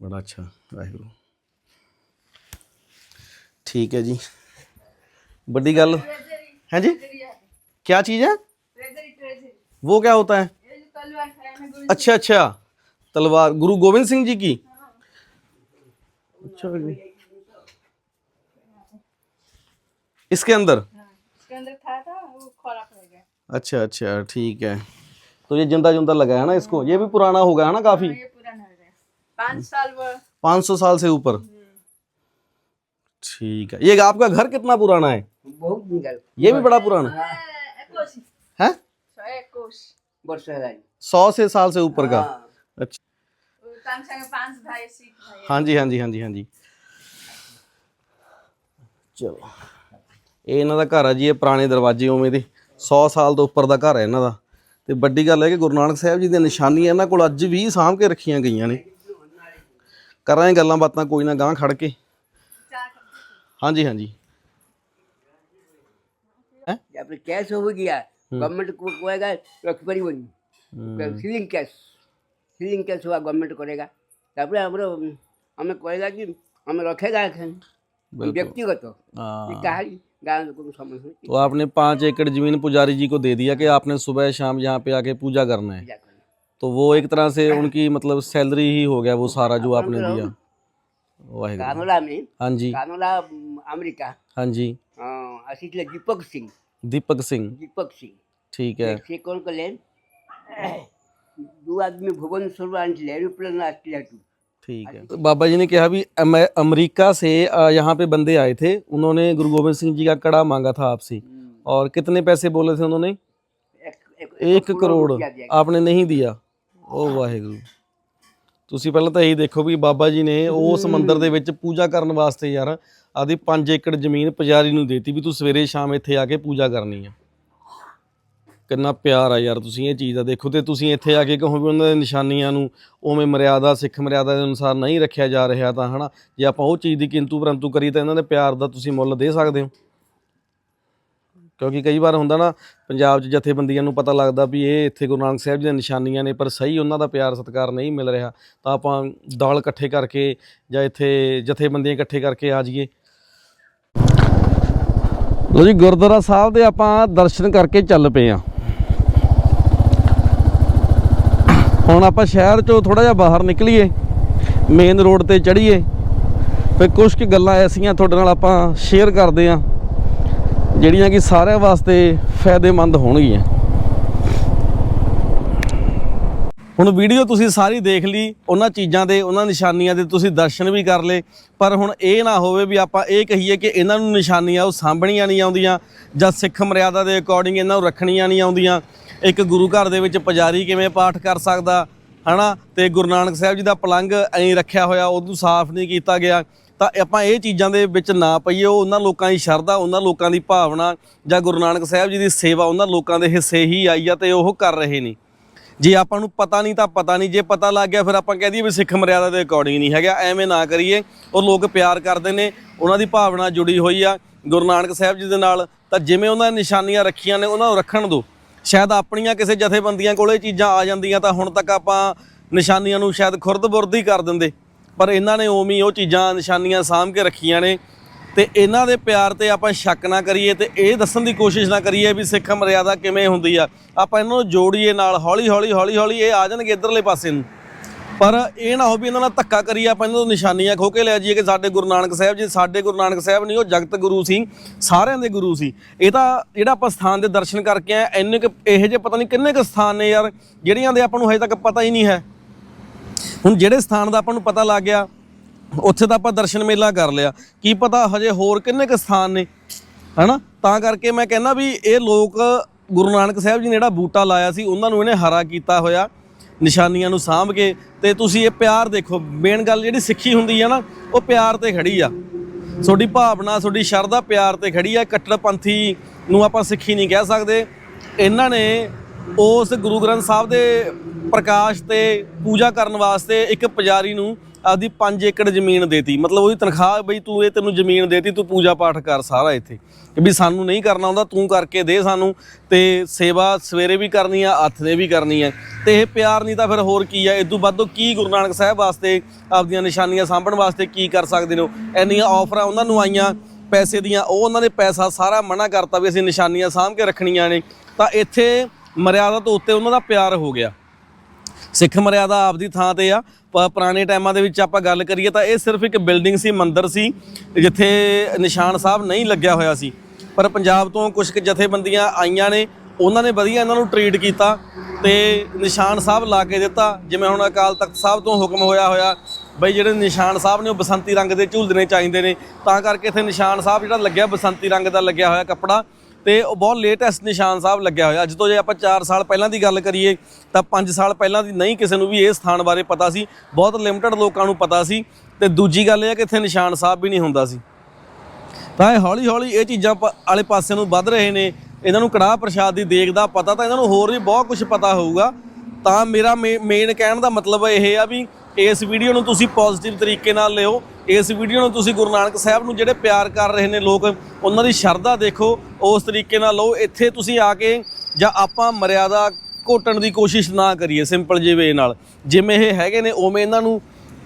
बड़ा अच्छा वाहगुरु ठीक है जी बड़ी गल है जी क्या चीज़ है? वो क्या होता है?
है
अच्छा अच्छा। तलवार गुरु गोविंद सिंह जी की? अच्छा जी इसके अंदर?
इसके अंदर था था वो खराब हो
अच्छा अच्छा ठीक है। तो ये ज़िंदा ज़िंदा लगा है ना इसको? ये भी पुराना हो गया है ना काफ़ी?
ये पुराना हो गया। पाँच
500 साल से ऊपर। ठीक है। ये आपका घर कितना पुराना है?
बहुत
ये भी बड़ा पुराना। है
सौ एकोश
वर्ष है
सौ से साल से ऊपर का
हाँ।
अच्छा
तानसेन के पांच भाई सिख भाई
हाँ जी हाँ जी हाँ जी हाँ जी ਚਲੋ ਇਹ ਇਹਨਾਂ ਦਾ ਘਰ ਆ ਜੀ ਇਹ ਪੁਰਾਣੇ ਦਰਵਾਜ਼ੇ ਉਵੇਂ ਦੇ 100 ਸਾਲ ਤੋਂ ਉੱਪਰ ਦਾ ਘਰ ਹੈ ਇਹਨਾਂ ਦਾ ਤੇ ਵੱਡੀ ਗੱਲ ਹੈ ਕਿ ਗੁਰੂ ਨਾਨਕ ਸਾਹਿਬ ਜੀ ਦੀਆਂ ਨਿਸ਼ਾਨੀਆਂ ਇਹਨਾਂ ਕੋਲ ਅੱਜ ਵੀ ਸਾਂਭ ਕੇ ਰੱਖੀਆਂ ਗਈਆਂ ਨੇ ਕਰਾਂਗੇ ਗੱਲਾਂ ਬਾਤਾਂ ਕੋਈ ਨਾ ਗਾਂ ਖੜ ਕੇ ਹਾਂਜੀ ਹਾਂਜੀ
जब कैश हो गया हम्म। गवर्नमेंट को करेगा ରଖିପାରିବନି सिलिंग कैश सिलिंग कैश हुआ गवर्नमेंट करेगा। ତାପରେ ଆମର ଆମେ कहेगा कि ଆମେ रखेगा व्यक्तिगत।
हाँ। तो आपने पाँच एकड़ ज़मीन पुजारी जी को दे दिया कि आपने सुबह शाम यहाँ पे आके पूजा करना है। तो वो एक तरह से उनकी मतलब सैलरी ही हो गया वो सारा जो आपने दिया।
कानोला में।
हाँ जी।
कानोला अमेरिका।
हाँ जी।
हाँ, दीपक सिंह।
दीपक सिंह।
दीपक सिंह।
ठीक है।
आहे एकशे एकोणकलेन दो आदमी भुवनेश्वर आणले एरोप्लेन आणले तू
ठीक है। तो बाबा जी ने कहा भी अमेरिका से यहाँ पे बंदे आए थे। उन्होंने गुरु गोविंद सिंह जी का कड़ा मांगा था आपसे। हम्म। और कितने पैसे बोले थे उन्होंने?
एक, एक,
एक,
एक करोड़
आपने नहीं दिया। ओ वाहे गुरु ਤੁਸੀਂ ਪਹਿਲਾਂ ਤਾਂ ਇਹੀ ਦੇਖੋ ਵੀ ਬਾਬਾ ਜੀ ਨੇ ਉਸ ਮੰਦਿਰ ਦੇ ਵਿੱਚ ਪੂਜਾ ਕਰਨ ਵਾਸਤੇ ਯਾਰ ਆਦੀ 5 ਏਕੜ ਜ਼ਮੀਨ ਪੁਜਾਰੀ ਨੂੰ ਦੇਤੀ ਵੀ ਤੂੰ ਸਵੇਰੇ ਸ਼ਾਮ ਇੱਥੇ ਆ ਕੇ ਪੂਜਾ ਕਰਨੀ ਆ। ਕਿੰਨਾ ਪਿਆਰ ਆ ਯਾਰ ਤੁਸੀਂ ਇਹ ਚੀਜ਼ ਦਾ। ਦੇਖੋ ਤੇ ਤੁਸੀਂ ਇੱਥੇ ਆ ਕੇ ਕਹੋ ਵੀ ਉਹਨਾਂ ਦੇ ਨਿਸ਼ਾਨੀਆਂ ਨੂੰ ਉਵੇਂ ਮਰਿਆਦਾ ਸਿੱਖ ਮਰਿਆਦਾ ਦੇ ਅਨੁਸਾਰ ਨਹੀਂ ਰੱਖਿਆ ਜਾ ਰਿਹਾ ਤਾਂ ਹਨਾ? ਜੇ ਆਪਾਂ ਉਹ ਚੀਜ਼ ਦੀ ਕਿੰਤੂ ਪਰੰਤੂ ਕਰੀ ਤਾਂ ਇਹਨਾਂ ਦੇ ਪਿਆਰ ਦਾ ਤੁਸੀਂ ਮੁੱਲ ਦੇ ਸਕਦੇ ਹੋ। ਕਿਉਂਕਿ ਕਈ ਵਾਰ ਹੁੰਦਾ ਨਾ, ਪੰਜਾਬ 'ਚ ਜਥੇਬੰਦੀਆਂ ਨੂੰ ਪਤਾ ਲੱਗਦਾ ਵੀ ਇਹ ਇੱਥੇ ਗੁਰੂ ਨਾਨਕ ਸਾਹਿਬ ਜੀ ਦੀਆਂ ਨਿਸ਼ਾਨੀਆਂ ਨੇ, ਪਰ ਸਹੀ ਉਹਨਾਂ ਦਾ ਪਿਆਰ ਸਤਿਕਾਰ ਨਹੀਂ ਮਿਲ ਰਿਹਾ। ਤਾਂ ਆਪਾਂ ਦਲ ਇਕੱਠੇ ਕਰਕੇ ਜਾਂ ਇੱਥੇ ਜਥੇਬੰਦੀਆਂ ਇਕੱਠੇ ਕਰਕੇ ਆ ਜਾਈਏ। ਲੋ ਜੀ, ਗੁਰਦੁਆਰਾ ਸਾਹਿਬ ਦੇ ਆਪਾਂ ਦਰਸ਼ਨ ਕਰਕੇ ਚੱਲ ਪਏ ਆ ਹੁਣ ਆਪਾਂ ਸ਼ਹਿਰ ਚੋਂ ਥੋੜਾ ਜਿਹਾ ਬਾਹਰ ਨਿਕਲੀਏ ਮੇਨ ਰੋਡ ਤੇ ਚੜੀਏ ਫਿਰ ਕੁਝ ਕੁ ਗੱਲਾਂ ਐਸੀਆਂ ਤੁਹਾਡੇ ਨਾਲ ਆਪਾਂ ਸ਼ੇਅਰ ਕਰਦੇ ਆ ਜਿਹੜੀਆਂ ਕਿ ਸਾਰਿਆਂ ਵਾਸਤੇ ਫਾਇਦੇਮੰਦ ਹੋਣਗੀਆਂ। ਹੁਣ ਵੀਡੀਓ ਤੁਸੀਂ ਸਾਰੀ ਦੇਖ ਲਈ, ਉਹਨਾਂ ਚੀਜ਼ਾਂ ਦੇ, ਉਹਨਾਂ ਨਿਸ਼ਾਨੀਆਂ ਦੇ, ਤੁਸੀਂ ਦਰਸ਼ਨ ਵੀ ਕਰ ਲਏ, ਪਰ ਹੁਣ ਇਹ ਨਾ ਹੋਵੇ ਵੀ ਆਪਾਂ ਇਹ ਕਹੀਏ ਕਿ ਇਹਨਾਂ ਨੂੰ ਨਿਸ਼ਾਨੀਆਂ ਉਹ ਸਾਂਭਣੀਆਂ ਨਹੀਂ ਆਉਂਦੀਆਂ, ਜਾਂ ਸਿੱਖ ਮਰਿਆਦਾ ਦੇ ਅਕੋਰਡਿੰਗ ਇਹਨਾਂ ਨੂੰ ਰੱਖਣੀਆਂ ਨਹੀਂ ਆਉਂਦੀਆਂ। ਇੱਕ ਗੁਰੂ ਘਰ ਦੇ ਵਿੱਚ ਪੁਜਾਰੀ ਕਿਵੇਂ ਪਾਠ ਕਰ ਸਕਦਾ, ਹਨਾ? ਤੇ ਗੁਰੂ ਨਾਨਕ ਸਾਹਿਬ ਜੀ ਦਾ ਪਲੰਗ ਐਂ ਰੱਖਿਆ ਹੋਇਆ, ਉਹਨੂੰ ਸਾਫ਼ ਨਹੀਂ ਕੀਤਾ ਗਿਆ। ਤਾਂ ਆਪਾਂ ਇਹ ਚੀਜ਼ਾਂ ਦੇ ਵਿੱਚ ਨਾ ਪਈਏ, ਉਹ ਉਹਨਾਂ ਲੋਕਾਂ ਦੀ ਸ਼ਰਧਾ, ਉਹਨਾਂ ਲੋਕਾਂ ਦੀ ਭਾਵਨਾ ਜਾਂ ਗੁਰੂ ਨਾਨਕ ਸਾਹਿਬ ਜੀ ਦੀ ਸੇਵਾ ਉਹਨਾਂ ਲੋਕਾਂ ਦੇ ਹਿੱਸੇ ਹੀ ਆਈ ਆ ਤੇ ਉਹ ਕਰ ਰਹੇ ਨੇ। ਜੇ ਆਪਾਂ ਨੂੰ ਪਤਾ ਨਹੀਂ ਤਾਂ ਪਤਾ ਨਹੀਂ, ਜੇ ਪਤਾ ਲੱਗ ਗਿਆ ਫਿਰ ਆਪਾਂ ਕਹਿ ਦਈਏ ਵੀ ਸਿੱਖ ਮਰਿਆਦਾ ਦੇ ਅਕੋਰਡਿੰਗ ਨਹੀਂ ਹੈਗਾ, ਐਵੇਂ ਨਾ ਕਰੀਏ। ਉਹ ਲੋਕ ਪਿਆਰ ਕਰਦੇ ਨੇ, ਉਹਨਾਂ ਦੀ ਭਾਵਨਾ ਜੁੜੀ ਹੋਈ ਆ ਗੁਰੂ ਨਾਨਕ ਸਾਹਿਬ ਜੀ ਦੇ ਨਾਲ। ਤਾਂ ਜਿਵੇਂ ਉਹਨਾਂ ਨੇ ਨਿਸ਼ਾਨੀਆਂ ਰੱਖੀਆਂ ਨੇ, ਉਹਨਾਂ ਨੂੰ ਰੱਖਣ ਦਿਓ ਸ਼ਾਇਦ ਆਪਣੀਆਂ ਕਿਸੇ ਜਥੇਬੰਦੀਆਂ ਕੋਲ ਇਹ ਚੀਜ਼ਾਂ ਆ ਜਾਂਦੀਆਂ ਤਾਂ ਹੁਣ ਤੱਕ ਆਪਾਂ ਨਿਸ਼ਾਨੀਆਂ ਨੂੰ ਸ਼ਾਇਦ ਖੁਰਦ-ਬੁਰਦ ਹੀ ਕਰ ਦਿੰਦੇ। ਪਰ ਇਹਨਾਂ ਨੇ ਉਵੇਂ ਉਹ ਚੀਜ਼ਾਂ, ਨਿਸ਼ਾਨੀਆਂ ਸਾਂਭ ਕੇ ਰੱਖੀਆਂ ਨੇ। ਤੇ ਇਹਨਾਂ ਦੇ ਪਿਆਰ ਤੇ ਆਪਾਂ ਸ਼ੱਕ ਨਾ ਕਰੀਏ ਤੇ ਇਹ ਦੱਸਣ ਦੀ ਕੋਸ਼ਿਸ਼ ਨਾ ਕਰੀਏ ਵੀ ਸਿੱਖ ਮਰਿਆਦਾ ਕਿਵੇਂ ਹੁੰਦੀ ਆ। ਆਪਾਂ ਇਹਨਾਂ ਨੂੰ ਜੋੜੀਏ ਨਾਲ, ਹੌਲੀ ਹੌਲੀ ਹੌਲੀ ਹੌਲੀ ਇਹ ਆ ਜਾਣਗੇ ਇਧਰਲੇ ਪਾਸੇ ਨੂੰ। ਪਰ ਇਹ ਨਾ ਹੋ ਵੀ ਇਹਨਾਂ ਨਾਲ ਧੱਕਾ ਕਰੀਏ, ਆਪਾਂ ਇਹਨਾਂ ਤੋਂ ਨਿਸ਼ਾਨੀਆਂ ਖੋ ਕੇ ਲੈ ਜਾਈਏ ਕਿ ਸਾਡੇ ਗੁਰੂ ਨਾਨਕ ਸਾਹਿਬ ਜੀ, ਸਾਡੇ ਗੁਰੂ ਨਾਨਕ ਸਾਹਿਬ ਨਹੀਂ, ਉਹ ਜਗਤ ਗੁਰੂ ਸੀ, ਸਾਰਿਆਂ ਦੇ ਗੁਰੂ ਸੀ। ਇਹ ਤਾਂ ਜਿਹੜਾ ਆਪਾਂ ਸਥਾਨ ਦੇ ਦਰਸ਼ਨ ਕਰਕੇ ਆਏ, ਇੰਨੇ ਕੁ ਇਹੋ ਜਿਹੇ ਪਤਾ ਨਹੀਂ ਕਿੰਨੇ ਕੁ ਸਥਾਨ ਨੇ ਯਾਰ, ਜਿਹੜੀਆਂ ਦੇ ਆਪਾਂ ਨੂੰ ਹਜੇ ਤੱਕ ਪਤਾ ਹੀ ਨਹੀਂ ਹੈ। ਹੁਣ ਜਿਹੜੇ ਸਥਾਨ ਦਾ ਆਪਾਂ ਨੂੰ ਪਤਾ ਲੱਗ ਗਿਆ, ਉੱਥੇ ਤਾਂ ਆਪਾਂ ਦਰਸ਼ਨ ਮੇਲਾ ਕਰ ਲਿਆ। ਕੀ ਪਤਾ ਹਜੇ ਹੋਰ ਕਿੰਨੇ ਕੁ ਸਥਾਨ ਨੇ? ਹਨਾ? ਤਾਂ ਕਰਕੇ ਮੈਂ ਕਹਿੰਦਾ ਵੀ ਇਹ ਲੋਕ ਗੁਰੂ ਨਾਨਕ ਸਾਹਿਬ ਜੀ ਨੇ ਜਿਹੜਾ ਬੂਟਾ ਲਾਇਆ ਸੀ, ਉਹਨਾਂ ਨੂੰ ਇਹਨੇ ਹਰਾ ਕੀਤਾ ਹੋਇਆ, ਨਿਸ਼ਾਨੀਆਂ ਨੂੰ ਸਾਂਭ ਕੇ। ਤੇ ਤੁਸੀਂ ਇਹ ਪਿਆਰ ਦੇਖੋ ਮੇਨ ਗੱਲ ਜਿਹੜੀ ਸਿੱਖੀ ਹੁੰਦੀ ਆ ਨਾ, ਉਹ ਪਿਆਰ ਤੇ ਖੜੀ ਆ। ਤੁਹਾਡੀ ਭਾਵਨਾ, ਤੁਹਾਡੀ ਸ਼ਰਧਾ ਪਿਆਰ ਤੇ ਖੜੀ ਆ ਕੱਟੜਪੰਥੀ ਨੂੰ ਆਪਾਂ ਸਿੱਖੀ ਨਹੀਂ ਕਹਿ ਸਕਦੇ। ਇਹਨਾਂ ਨੇ ਉਸ ਗੁਰੂ ਗ੍ਰੰਥ ਸਾਹਿਬ ਦੇ ਪ੍ਰਕਾਸ਼ ਤੇ ਪੂਜਾ ਕਰਨ ਵਾਸਤੇ ਇੱਕ ਪੁਜਾਰੀ ਨੂੰ ਆਪਦੀ 5 ਏਕੜ ਜ਼ਮੀਨ ਦੇਤੀ। ਮਤਲਬ ਉਹਦੀ ਤਨਖਾਹ ਬਈ ਤੂੰ ਇਹ ਤੈਨੂੰ ਜ਼ਮੀਨ ਦੇਤੀ, ਤੂੰ ਪੂਜਾ ਪਾਠ ਕਰ ਸਾਰਾ ਇੱਥੇ। ਵੀ ਸਾਨੂੰ ਨਹੀਂ ਕਰਨਾ ਆਉਂਦਾ ਤੂੰ ਕਰਕੇ ਦੇ ਸਾਨੂੰ ਤੇ ਸੇਵਾ ਸਵੇਰੇ ਵੀ ਕਰਨੀ ਆ, ਹੱਥ ਦੇ ਵੀ ਕਰਨੀ ਹੈ ਤੇ ਇਹ ਪਿਆਰ ਨਹੀਂ ਤਾਂ ਫਿਰ ਹੋਰ ਕੀ ਆ? ਇਦੋਂ ਵੱਧ ਕੀ ਗੁਰੂ ਨਾਨਕ ਸਾਹਿਬ ਵਾਸਤੇ ਆਪਦੀਆਂ ਨਿਸ਼ਾਨੀਆਂ ਸਾਂਭਣ ਵਾਸਤੇ ਕੀ ਕਰ ਸਕਦੇ ਨੇ ਉਹ? ਇੰਨੀਆਂ ਆਫਰਾਂ ਉਹਨਾਂ ਨੂੰ ਆਈਆਂ, ਪੈਸੇ ਦੀਆਂ, ਉਹ ਉਹਨਾਂ ਨੇ ਪੈਸਾ ਸਾਰਾ ਮਨਾ ਕਰਤਾ ਵੀ ਅਸੀਂ ਨਿਸ਼ਾਨੀਆਂ ਸਾਂਭ ਕੇ ਰੱਖਣੀਆਂ ਨੇ। ਤਾਂ ਇੱਥੇ ਮਰਿਆਦਾ ਤੋਂ ਉੱਤੇ ਉਹਨਾਂ ਦਾ ਪਿਆਰ ਹੋ ਗਿਆ। ਸਿੱਖ ਮਰਿਆਦਾ ਆਪਦੀ ਥਾਂ ਤੇ ਆ। ਪ- ਪੁਰਾਣੇ ਟਾਈਮਾਂ ਦੇ ਵਿੱਚ ਆਪਾਂ ਗੱਲ ਕਰੀਏ ਤਾਂ ਇਹ ਸਿਰਫ ਇੱਕ ਬਿਲਡਿੰਗ ਸੀ, ਮੰਦਿਰ ਸੀ, ਜਿੱਥੇ ਨਿਸ਼ਾਨ ਸਾਹਿਬ ਨਹੀਂ ਲੱਗਿਆ ਹੋਇਆ ਸੀ। ਪਰ ਪੰਜਾਬ ਤੋਂ ਕੁਝ ਕੁ ਜਥੇਬੰਦੀਆਂ ਆਈਆਂ ਨੇ, ਉਹਨਾਂ ਨੇ ਵਧੀਆ ਇਹਨਾਂ ਨੂੰ ਟ੍ਰੀਟ ਕੀਤਾ ਤੇ ਨਿਸ਼ਾਨ ਸਾਹਿਬ ਲਾ ਕੇ ਦਿੱਤਾ। ਜਿਵੇਂ ਹੁਣ ਅਕਾਲ ਤਖਤ ਸਾਹਿਬ ਤੋਂ ਹੁਕਮ ਹੋਇਆ ਹੋਇਆ, ਬਈ ਜਿਹੜੇ ਨਿਸ਼ਾਨ ਸਾਹਿਬ ਨੇ ਉਹ ਬਸੰਤੀ ਰੰਗ ਦੇ ਝੂਲਦਣੇ ਚਾਹੀਦੇ ਨੇ। ਤਾਂ ਕਰਕੇ ਇੱਥੇ ਨਿਸ਼ਾਨ ਸਾਹਿਬ ਜਿਹੜਾ ਲੱਗਿਆ ਬਸੰਤੀ ਰੰਗ ਦਾ ਲੱਗਿਆ ਹੋਇਆ ਕੱਪੜਾ ਤੇ ਉਹ ਬਹੁਤ ਲੇਟੈਸਟ ਨਿਸ਼ਾਨ ਸਾਹਿਬ ਲੱਗਿਆ ਹੋਇਆ। ਅੱਜ ਤੋਂ ਜੇ ਆਪਾਂ 4 ਸਾਲ ਪਹਿਲਾਂ ਦੀ ਗੱਲ ਕਰੀਏ, ਤਾਂ 5 ਸਾਲ ਪਹਿਲਾਂ ਦੀ ਨਹੀਂ ਕਿਸੇ ਨੂੰ ਵੀ ਇਹ ਸਥਾਨ ਬਾਰੇ ਪਤਾ ਸੀ। ਬਹੁਤ ਲਿਮਟਿਡ ਲੋਕਾਂ ਨੂੰ ਪਤਾ ਸੀ ਤੇ ਦੂਜੀ ਗੱਲ ਇਹ ਹੈ ਕਿ ਇੱਥੇ ਨਿਸ਼ਾਨ ਸਾਹਿਬ ਵੀ ਨਹੀਂ ਹੁੰਦਾ ਸੀ। ਤਾਂ ਇਹ ਹੌਲੀ ਹੌਲੀ ਇਹ ਚੀਜ਼ਾਂ ਪ- ਵਾਲੇ ਪਾਸੇ ਨੂੰ ਵੱਧ ਰਹੇ ਨੇ। ਇਹਨਾਂ ਨੂੰ ਕੜਾਹ ਪ੍ਰਸ਼ਾਦ ਦੀ ਦੇਗ ਦਾ ਪਤਾ ਤਾਂ ਇਹਨਾਂ ਨੂੰ ਹੋਰ ਵੀ ਬਹੁਤ ਕੁਝ ਪਤਾ ਹੋਊਗਾ। ਤਾਂ ਮੇਰਾ ਮੇਨ ਕਹਿਣ ਦਾ ਮਤਲਬ ਇਹ ਆ ਵੀ ਇਸ ਵੀਡੀਓ ਨੂੰ ਤੁਸੀਂ ਪੋਜ਼ਿਟਿਵ ਤਰੀਕੇ ਨਾਲ ਲਿਓ। ਇਸ ਵੀਡੀਓ ਨੂੰ ਤੁਸੀਂ ਗੁਰੂ ਨਾਨਕ ਸਾਹਿਬ ਨੂੰ ਜਿਹੜੇ ਪਿਆਰ ਕਰ ਰਹੇ ਨੇ ਲੋਕ ਉਹਨਾਂ ਦੀ ਸ਼ਰਧਾ ਦੇਖੋ ਉਸ ਤਰੀਕੇ ਨਾਲ ਲਓ ਇੱਥੇ ਤੁਸੀਂ ਆ ਕੇ ਜਾਂ ਆਪਾਂ ਮਰਿਆਦਾ ਘੋਟਣ ਦੀ ਕੋਸ਼ਿਸ਼ ਨਾ ਕਰੀਏ ਸਿੰਪਲ ਜਿਹੇ ਵੇ ਨਾਲ। ਜਿਵੇਂ ਇਹ ਹੈਗੇ ਨੇ ਉਵੇਂ ਇਹਨਾਂ ਨੂੰ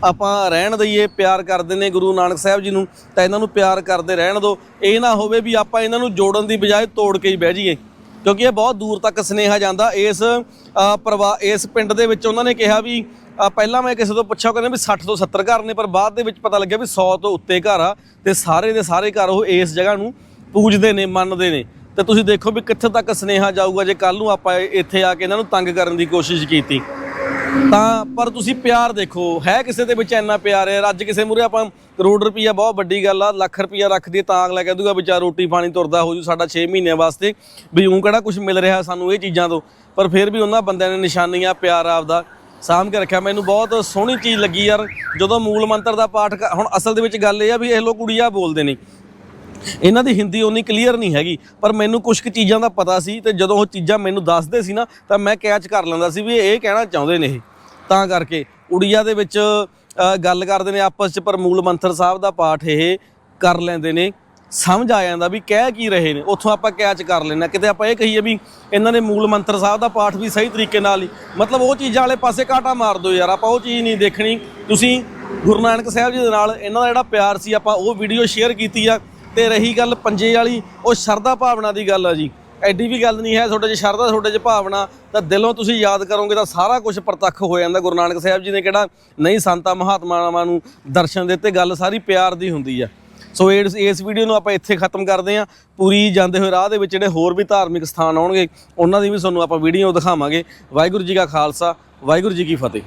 ਆਪਾਂ ਰਹਿਣ ਦਈਏ ਪਿਆਰ ਕਰਦੇ ਨੇ ਗੁਰੂ ਨਾਨਕ ਸਾਹਿਬ ਜੀ ਨੂੰ ਤਾਂ ਇਹਨਾਂ ਨੂੰ ਪਿਆਰ ਕਰਦੇ ਰਹਿਣ ਦਿਓ। ਇਹ ਨਾ ਹੋਵੇ ਵੀ ਆਪਾਂ ਇਹਨਾਂ ਨੂੰ ਜੋੜਨ ਦੀ ਬਜਾਏ ਤੋੜ ਕੇ ਹੀ ਬਹਿ ਜਾਈਏ ਕਿਉਂਕਿ ਇਹ ਬਹੁਤ ਦੂਰ ਤੱਕ ਸਨੇਹਾ ਜਾਂਦਾ। ਇਸ ਅ, ਇਸ ਪਿੰਡ ਦੇ ਵਿੱਚ ਉਹਨਾਂ ਨੇ ਕਿਹਾ ਵੀ ਪਹਿਲਾਂ ਮੈਂ ਕਿਸੇ ਤੋਂ ਪੁੱਛਿਆ, ਉਹ ਕਹਿੰਦੇ ਵੀ 60 ਤੋਂ 70 ਘਰ ਨੇ, ਪਰ ਬਾਅਦ ਦੇ ਵਿੱਚ ਪਤਾ ਲੱਗਿਆ ਵੀ 100 ਤੋਂ ਉੱਤੇ ਘਰ ਆ ਤੇ ਸਾਰੇ ਦੇ ਸਾਰੇ ਘਰ ਉਹ ਇਸ ਜਗ੍ਹਾ ਨੂੰ ਪੂਜਦੇ ਨੇ, ਮੰਨਦੇ ਨੇ। ਤੇ ਤੁਸੀਂ ਦੇਖੋ ਵੀ ਕਿੱਥੇ ਤੱਕ ਸਨੇਹਾ ਜਾਊਗਾ ਜੇ ਕੱਲ ਨੂੰ ਆਪਾਂ ਇੱਥੇ ਆ ਕੇ ਇਹਨਾਂ ਨੂੰ ਤੰਗ ਕਰਨ ਦੀ ਕੋਸ਼ਿਸ਼ ਕੀਤੀ। ਤਾਂ ਪਰ ਤੁਸੀਂ ਪਿਆਰ ਦੇਖੋ, ਹੈ ਕਿਸੇ ਦੇ ਵਿੱਚ ਇੰਨਾ ਪਿਆਰ ਹੈ? ਅੱਜ ਕਿਸੇ ਮੂਰੇ ਆਪਾਂ ਕਰੋੜ ਰੁਪਈਆ, ਬਹੁਤ ਵੱਡੀ ਗੱਲ ਆ, ਲੱਖ ਰੁਪਈਆ ਰੱਖ ਦਈਏ ਤਾਂ ਅਗਲਾ ਕਹਿ ਦੂਗਾ ਵਿਚਾਰ ਰੋਟੀ ਪਾਣੀ ਤੁਰਦਾ ਹੋ ਜੂ ਸਾਡਾ 6 ਮਹੀਨਿਆਂ ਵਾਸਤੇ, ਵੀ ਉਹ ਕਿਹੜਾ ਕੁਝ ਮਿਲ ਰਿਹਾ ਸਾਨੂੰ ਇਹ ਚੀਜ਼ਾਂ ਤੋਂ। ਪਰ ਫਿਰ ਵੀ ਉਹਨਾਂ ਬੰਦਿਆਂ ਨੇ ਨਿਸ਼ਾਨੀਆਂ, ਪਿਆਰ ਆਪਦਾ ਸਾਂਭ ਕੇ ਰੱਖਿਆ। ਮੈਨੂੰ ਬਹੁਤ ਸੋਹਣੀ ਚੀਜ਼ ਲੱਗੀ ਯਾਰ। ਜਦੋਂ ਮੂਲ ਮੰਤਰ ਦਾ ਪਾਠ ਕ- ਹੁਣ ਅਸਲ ਦੇ ਵਿੱਚ ਗੱਲ ਇਹ ਆ ਵੀ ਇਹ ਲੋਕ ਉੜੀਆ ਬੋਲਦੇ ਨੇ ਇਹਨਾਂ ਦੀ ਹਿੰਦੀ ਉਨੀ ਕਲੀਅਰ ਨਹੀਂ ਹੈਗੀ, ਪਰ ਮੈਨੂੰ ਕੁਝ ਕੁ ਚੀਜ਼ਾਂ ਦਾ ਪਤਾ ਸੀ ਤੇ ਜਦੋਂ ਉਹ ਚੀਜ਼ਾਂ ਮੈਨੂੰ ਦੱਸਦੇ ਸੀ ਨਾ, ਤਾਂ ਮੈਂ ਕੈਚ ਕਰ ਲੈਂਦਾ ਸੀ ਵੀ ਇਹ ਕਹਿਣਾ ਚਾਹੁੰਦੇ ਨੇ ਇਹ। ਤਾਂ ਕਰਕੇ ਉੜੀਆ ਦੇ ਵਿੱਚ ਗੱਲ ਕਰਦੇ ਨੇ ਆਪਸ 'ਚ, ਪਰ ਮੂਲ ਮੰਤਰ ਸਾਹਿਬ ਦਾ ਪਾਠ ਇਹ ਕਰ ਲੈਂਦੇ ਨੇ। ਸਮਝ ਆ ਜਾਂਦਾ ਵੀ ਕਹਿ ਕੀ ਰਹੇ ਨੇ। ਉੱਥੋਂ ਆਪਾਂ ਕੈਚ ਕਰ ਲੈਣਾ ਕਿਤੇ ਆਪਾਂ ਇਹ ਕਹੀਏ ਵੀ ਇਹਨਾਂ ਨੇ ਮੂਲ ਮੰਤਰ ਸਾਹਿਬ ਦਾ ਪਾਠ ਵੀ ਸਹੀ ਤਰੀਕੇ ਨਾਲ ਹੀ ਮਤਲਬ ਉਹ ਚੀਜ਼ਾਂ ਵਾਲੇ ਪਾਸੇ ਕਾਟਾ ਮਾਰ ਦਿਓ ਯਾਰ। ਆਪਾਂ ਉਹ ਚੀਜ਼ ਨਹੀਂ ਦੇਖਣੀ। ਤੁਸੀਂ ਗੁਰੂ ਨਾਨਕ ਸਾਹਿਬ ਜੀ ਦੇ ਨਾਲ ਇਹਨਾਂ ਦਾ ਜਿਹੜਾ ਪਿਆਰ ਸੀ, ਆਪਾਂ ਉਹ ਵੀਡੀਓ ਸ਼ੇਅਰ ਕੀਤੀ ਆ। ਤੇ ਰਹੀ ਗੱਲ ਪੰਜੇ ਵਾਲੀ, ਉਹ ਸ਼ਰਧਾ ਭਾਵਨਾ ਦੀ ਗੱਲ ਆ ਜੀ। ਐਡੀ ਵੀ ਗੱਲ ਨਹੀਂ ਹੈ ਤੁਹਾਡੇ 'ਚ। ਸ਼ਰਧਾ ਤੁਹਾਡੇ 'ਚ ਭਾਵਨਾ। ਤਾਂ ਦਿਲੋਂ ਤੁਸੀਂ ਯਾਦ ਕਰੋਗੇ ਤਾਂ ਸਾਰਾ ਕੁਝ ਪ੍ਰਤੱਖ ਹੋ ਜਾਂਦਾ ਗੁਰੂ ਨਾਨਕ ਸਾਹਿਬ ਜੀ ਨੇ ਕਿਹੜਾ ਨਹੀਂ ਸੰਤਾਂ, ਮਹਾਤਮਾਵਾਂ ਨੂੰ ਦਰਸ਼ਨ ਦਿੱਤੇ। ਗੱਲ ਸਾਰੀ ਪਿਆਰ ਦੀ ਹੁੰਦੀ ਆ। ਸੋ ਇਸ ਇਸ ਵੀਡੀਓ ਨੂੰ ਆਪਾਂ ਇੱਥੇ ਖਤਮ ਕਰਦੇ ਹਾਂ। ਪੂਰੀ ਜਾਂਦੇ ਹੋਏ ਰਾਹ ਦੇ ਵਿੱਚ ਜਿਹੜੇ ਹੋਰ ਵੀ ਧਾਰਮਿਕ ਸਥਾਨ ਆਉਣਗੇ, ਉਹਨਾਂ ਦੀ ਵੀ ਤੁਹਾਨੂੰ ਆਪਾਂ ਵੀਡੀਓ ਦਿਖਾਵਾਂਗੇ। ਵਾਹਿਗੁਰੂ ਜੀ ਕਾ ਖਾਲਸਾ, ਵਾਹਿਗੁਰੂ ਜੀ ਕੀ ਫਤਿਹ।